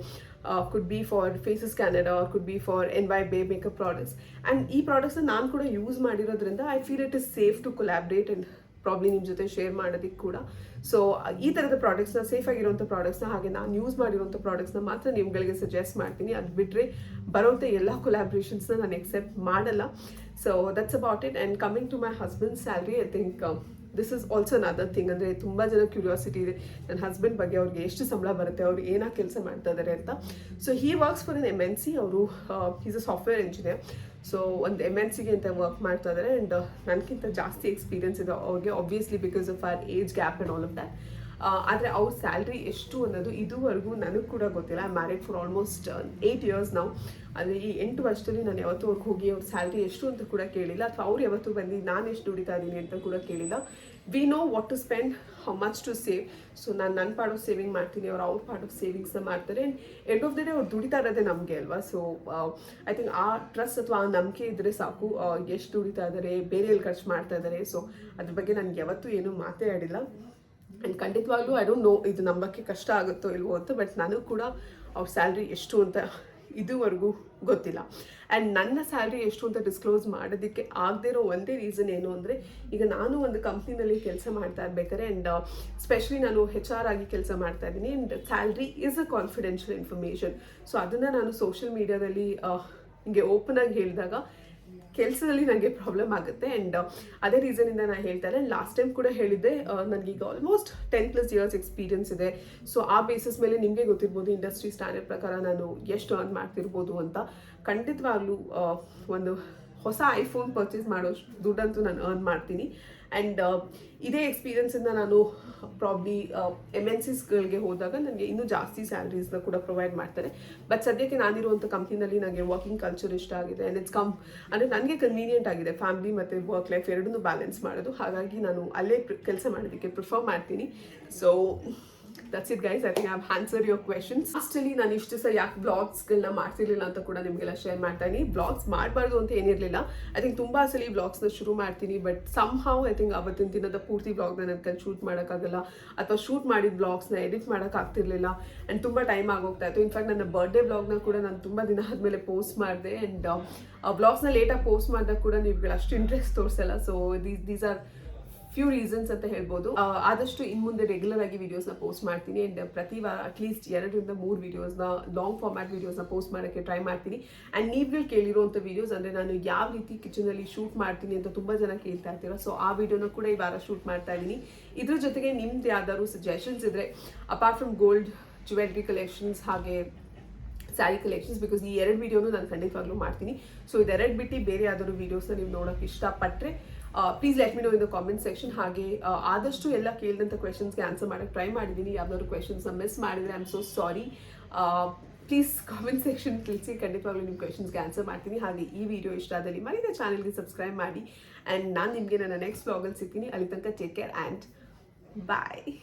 could be for Faces Canada or could be for N Y Bae makeup products and ಈ ಪ್ರಾಡಕ್ಟ್ಸ್ನ ನಾನು ಕೂಡ ಯೂಸ್ ಮಾಡಿರೋದ್ರಿಂದ I feel it is safe to collaborate and probably ನಿಮ್ಮ ಜೊತೆ ಶೇರ್ ಮಾಡೋದಕ್ಕೆ ಕೂಡ. ಸೊ ಈ ಥರದ ಪ್ರಾಡಕ್ಟ್ಸ್ನ ಸೇಫ್ ಆಗಿರುವಂಥ ಪ್ರಾಡಕ್ಟ್ಸ್ನ ಹಾಗೆ ನಾನು ಯೂಸ್ ಮಾಡಿರುವಂಥ ಪ್ರಾಡಕ್ಟ್ಸ್ನ ಮಾತ್ರ ನಿಮ್ಗಳಿಗೆ ಸಜೆಸ್ಟ್ ಮಾಡ್ತೀನಿ. ಅದು ಬಿಟ್ಟರೆ ಬರೋಂಥ ಎಲ್ಲ ಕೊಲಾಬ್ರೇಷನ್ಸ್ನ ನಾನು ಎಕ್ಸೆಪ್ಟ್ ಮಾಡಲ್ಲ. So that's about it and coming to my husband salary I think this is also other thing ಅಂದರೆ ತುಂಬ ಜನ ಕ್ಯೂರಿಯಾಸಿಟಿ ಇದೆ. ನನ್ನ ಹಸ್ಬೆಂಡ್ ಬಗ್ಗೆ ಅವ್ರಿಗೆ ಎಷ್ಟು ಸಂಬಳ ಬರುತ್ತೆ, ಅವ್ರು ಏನಾಗಿ ಕೆಲಸ ಮಾಡ್ತಾ ಇದ್ದಾರೆ ಅಂತ. So he works for N M N C ಅವರು is a software engineer so ಒಂದು ಎಂ ಎನ್ ಸಿಗೆ ಅಂತ ವರ್ಕ್ ಮಾಡ್ತಾ ಇದ್ದಾರೆ ಆ್ಯಂಡ್ ನನಗಿಂತ ಜಾಸ್ತಿ ಎಕ್ಸ್ಪೀರಿಯನ್ಸ್ ಇದೆ ಅವ್ರಿಗೆ obviously because of our age gap and all of that ಆದರೆ ಅವ್ರ ಸ್ಯಾಲ್ರಿ ಎಷ್ಟು ಅನ್ನೋದು ಇದುವರೆಗೂ ನನಗೆ ಕೂಡ ಗೊತ್ತಿಲ್ಲ. I married for almost eight years ನಾವು ಅಂದರೆ ಈ ಎಂಟು ವರ್ಷದಲ್ಲಿ ನಾನು ಯಾವತ್ತೂ ಅವ್ರಿಗೆ ಹೋಗಿ ಅವ್ರ ಸ್ಯಾಲ್ರಿ ಎಷ್ಟು ಅಂತ ಕೂಡ ಕೇಳಿಲ್ಲ. ಅಥವಾ ಅವ್ರು ಯಾವತ್ತೂ ಬಂದು ನಾನು ಎಷ್ಟು ದುಡಿತಾ ಇದ್ದೀನಿ ಅಂತ ಕೂಡ ಕೇಳಿಲ್ಲ. We know what to spend how much to save so ನಾನು ನನ್ನ ಪಾರ್ಟ್ ಆಫ್ ಸೇವಿಂಗ್ ಮಾಡ್ತೀನಿ, ಅವ್ರು ಅವ್ರ ಪಾರ್ಟ್ ಆಫ್ ಸೇವಿಂಗ್ಸ್ನ ಮಾಡ್ತಾರೆ. ಎಂಡ್ ಆಫ್ ದ ಡೇ ಅವ್ರು ದುಡಿತಾ ಇರೋದೇ ನಮಗೆ ಅಲ್ವಾ? ಸೊ ಐ ಥಿಂಕ್ ಆ ಟ್ರಸ್ಟ್ ಅಥವಾ ಆ ನಂಬಿಕೆ ಇದ್ದರೆ ಸಾಕು. ಎಷ್ಟು ದುಡಿತಾ ಇದ್ದಾರೆ ಬೇರೆ ಎಲ್ಲಿ ಖರ್ಚು ಮಾಡ್ತಾ ಇದ್ದಾರೆ ಸೊ ಅದ್ರ ಬಗ್ಗೆ ನನಗೆ ಯಾವತ್ತೂ ಏನೂ ಮಾತೇ ಆಡಿಲ್ಲ. ಆ್ಯಂಡ್ ಖಂಡಿತವಾಗ್ಲೂ ಐ ಡೋಂಟ್ ನೋ ಇದು ನಂಬಕ್ಕೆ ಕಷ್ಟ ಆಗುತ್ತೋ ಇಲ್ವೋ ಅಂತ ಬಟ್ ನನಗೂ ಕೂಡ ಅವ್ರ ಸ್ಯಾಲ್ರಿ ಎಷ್ಟು ಅಂತ ಇದುವರೆಗೂ ಗೊತ್ತಿಲ್ಲ. ಆ್ಯಂಡ್ ನನ್ನ ಸ್ಯಾಲ್ರಿ ಎಷ್ಟು ಅಂತ ಡಿಸ್ಕ್ಲೋಸ್ ಮಾಡೋದಕ್ಕೆ ಆಗದೇ ಇರೋ ಒಂದೇ ರೀಸನ್ ಏನು ಅಂದರೆ, ಈಗ ನಾನು ಒಂದು ಕಂಪ್ನಿನಲ್ಲಿ ಕೆಲಸ ಮಾಡ್ತಾ ಇರ್ಬೇಕಾದ್ರೆ ಆ್ಯಂಡ್ ಸ್ಪೆಷಲಿ ನಾನು ಹೆಚ್ ಆರ್ ಆಗಿ ಕೆಲಸ ಮಾಡ್ತಾ ಇದ್ದೀನಿ and salary is a confidential information so ಅದನ್ನು ನಾನು ಸೋಷಿಯಲ್ ಮೀಡಿಯಾದಲ್ಲಿ ಹಿಂಗೆ ಓಪನ್ ಆಗಿ ಹೇಳಿದಾಗ ಕೆಲಸದಲ್ಲಿ ನನಗೆ ಪ್ರಾಬ್ಲಮ್ ಆಗುತ್ತೆ ಆ್ಯಂಡ್ ಅದೇ ರೀಸನಿಂದ ನಾನು ಹೇಳ್ತಾರೆ ಲಾಸ್ಟ್ ಟೈಮ್ ಕೂಡ ಹೇಳಿದ್ದೆ ನನಗೀಗ almost ten plus years experience ಇದೆ. ಸೊ ಆ ಬೇಸಿಸ್ ಮೇಲೆ ನಿಮಗೆ ಗೊತ್ತಿರ್ಬೋದು ಇಂಡಸ್ಟ್ರಿ ಸ್ಟ್ಯಾಂಡರ್ಡ್ ಪ್ರಕಾರ ನಾನು ಎಷ್ಟು ಅರ್ನ್ ಮಾಡ್ತಿರ್ಬೋದು ಅಂತ. ಖಂಡಿತವಾಗ್ಲೂ ಒಂದು ಹೊಸ ಐಫೋನ್ ಪರ್ಚೇಸ್ ಮಾಡೋಷ್ಟು ದುಡ್ಡಂತೂ ನಾನು ಅರ್ನ್ ಮಾಡ್ತೀನಿ. ಆ್ಯಂಡ್ ಇದೇ ಎಕ್ಸ್ಪೀರಿಯನ್ಸಿಂದ ನಾನು ಪ್ರಾಬ್ಲಿ ಎಂ ಎನ್ ಸಿಸ್ಗಳಿಗೆ ಹೋದಾಗ ನನಗೆ ಇನ್ನೂ ಜಾಸ್ತಿ ಸ್ಯಾಲ್ರೀಸ್ನ ಕೂಡ ಪ್ರೊವೈಡ್ ಮಾಡ್ತಾರೆ. ಬಟ್ ಸದ್ಯಕ್ಕೆ ನಾನಿರುವಂಥ ಕಂಪ್ನಿನಲ್ಲಿ ನನಗೆ ವರ್ಕಿಂಗ್ ಕಲ್ಚರ್ ಇಷ್ಟ ಆಗಿದೆ. ಆ್ಯಂಡ್ ಇಟ್ಸ್ ಕಮ್ ಅಂದರೆ ನನಗೆ ಕನ್ವೀನಿಯೆಂಟ್ ಆಗಿದೆ. ಫ್ಯಾಮಿಲಿ ಮತ್ತು ವರ್ಕ್ ಲೈಫ್ ಎರಡನ್ನೂ ಬ್ಯಾಲೆನ್ಸ್ ಮಾಡೋದು. ಹಾಗಾಗಿ ನಾನು ಅಲ್ಲೇ ಕೆಲಸ ಮಾಡೋದಕ್ಕೆ ಪ್ರಿಫರ್ ಮಾಡ್ತೀನಿ. So that's it guys I think I've answer your questions ಅಷ್ಟಲ್ಲಿ ನಾನು ಇಷ್ಟು ಸರಿ ಯಾಕೆ ಬ್ಲಾಗ್ಸ್ಗಳನ್ನ ಮಾಡ್ತಿರ್ಲಿಲ್ಲ ಅಂತ ಕೂಡ ನಿಮಗೆಲ್ಲ ಶೇರ್ ಮಾಡ್ತಾ ಇದ್ದೀನಿ ಬ್ಲಾಗ್ಸ್ ಮಾಡಬಾರ್ದು ಅಂತ ಏನಿರಲಿಲ್ಲ. ಐ ಥಿಂಕ್ ತುಂಬ ಸಲ ಬ್ಲಾಗ್ಸ್ನ ಶುರು ಮಾಡ್ತೀನಿ but some how I think ಅವತ್ತಿನ ದಿನದ ಪೂರ್ತಿ ಬ್ಲಾಗ್ನ ನನ್ನ ಶೂಟ್ ಮಾಡೋಕ್ಕಾಗಲ್ಲ. ಅಥವಾ ಶೂಟ್ ಮಾಡಿದ ಬ್ಲಾಗ್ಸ್ನ ಎಡಿಟ್ ಮಾಡೋಕ್ಕಾಗ್ತಿರ್ಲಿಲ್ಲ. ಆ್ಯಂಡ್ ತುಂಬ ಟೈಮ್ ಆಗೋಗ್ತಾ ಇತ್ತು. ಇನ್ಫ್ಯಾಕ್ಟ್ ನನ್ನ ಬರ್ಡೇ ಬ್ಲಾಗ್ನ ಕೂಡ ನಾನು ತುಂಬ ದಿನ ಆದಮೇಲೆ ಪೋಸ್ಟ್ ಮಾಡಿದೆ. ಆ್ಯಂಡ್ ಬ್ಲಾಗ್ಸ್ನ ಲೇಟಾಗಿ ಪೋಸ್ಟ್ ಮಾಡಿದಾಗ ಕೂಡ ನೀವು ಅಷ್ಟು interest ತೋರಿಸಲ್ಲ. So these these are few reasons ಅಂತ ಹೇಳ್ಬೋದು. ಆದಷ್ಟು ಇನ್ ಮುಂದೆ ರೆಗ್ಯುಲರ್ ಆಗಿ ವಿಡಿಯೋಸ್ನ ಪೋಸ್ಟ್ ಮಾಡ್ತೀನಿ ಅಂಡ್ ಪ್ರತಿ ವಾರ ಅಟ್ಲೀಸ್ಟ್ ಎರಡರಿಂದ ಮೂರು ವಿಡಿಯೋಸ್ನ ಲಾಂಗ್ ಫಾರ್ಮ್ಯಾಟ್ ವಿಡಿಯೋಸ್ನ ಪೋಸ್ಟ್ ಮಾಡೋಕ್ಕೆ ಟ್ರೈ ಮಾಡ್ತೀನಿ. ಆ್ಯಂಡ್ ನೀವು ಕೇಳಿರುವಂಥ ವಿಡಿಯೋಸ್ ಅಂದರೆ ನಾನು ಯಾವ ರೀತಿ ಕಿಚನಲ್ಲಿ ಶೂಟ್ ಮಾಡ್ತೀನಿ ಅಂತ ತುಂಬ ಜನ ಕೇಳ್ತಾ ಇರ್ತೀರ. ಸೊ ಆ ವಿಡಿಯೋನ ಕೂಡ ಈ ವಾರ ಶೂಟ್ ಮಾಡ್ತಾ ಇದ್ದೀನಿ. ಇದ್ರ ಜೊತೆಗೆ ನಿಮ್ದು ಯಾವ್ದಾದ್ರು ಸಜೆಷನ್ಸ್ ಇದ್ರೆ apart from gold jewellery collections ಹಾಗೆ ಸ್ಯಾರಿ ಕಲೆಕ್ಷನ್ಸ್ ಬಿಕಾಸ್ ಈ ಎರಡು ವಿಡಿಯೋನು ನಾನು ಖಂಡಿತವಾಗ್ಲೂ ಮಾಡ್ತೀನಿ. ಸೊ ಇದೆರಡು ಬಿಟ್ಟು ಬೇರೆ ಯಾವ್ದಾದ್ರು ವೀಡಿಯೋಸ್ನ ನೀವು ನೋಡೋಕೆ ಇಷ್ಟಪಟ್ಟರೆ please let me know in the comment section ಹಾಗೆ ಆದಷ್ಟು ಎಲ್ಲ ಕೇಳಿದಂಥ ಕ್ವೆಶನ್ಸ್ಗೆ ಆನ್ಸರ್ ಮಾಡೋಕ್ಕೆ ಟ್ರೈ ಮಾಡಿದ್ದೀನಿ ಯಾವ್ದಾದ್ರು ಕ್ವೆಶನ್ಸ್ನ ಮಿಸ್ ಮಾಡಿದರೆ I am so sorry please comment section ತಿಳಿಸಿ. ಖಂಡಿತವಾಗ್ಲೂ ನಿಮ್ಮ ಕ್ವೆಶನ್ಸ್ಗೆ ಆನ್ಸರ್ ಮಾಡ್ತೀನಿ. ಹಾಗೆ ಈ ವಿಡಿಯೋ ಇಷ್ಟ ಆದಲ್ಲಿ ಮರಿದ ಚಾನಲ್ಗೆ ಸಬ್ಸ್ಕ್ರೈಬ್ ಮಾಡಿ. ಆ್ಯಂಡ್ ನಾನು ನಿಮಗೆ ನನ್ನ ನೆಕ್ಸ್ಟ್ ಬ್ಲಾಗಲ್ಲಿ ಸಿಗ್ತೀನಿ. ಅಲ್ಲಿ ತನಕ ಟೇಕ್ ಕೇರ್ ಆ್ಯಂಡ್ ಬಾಯ್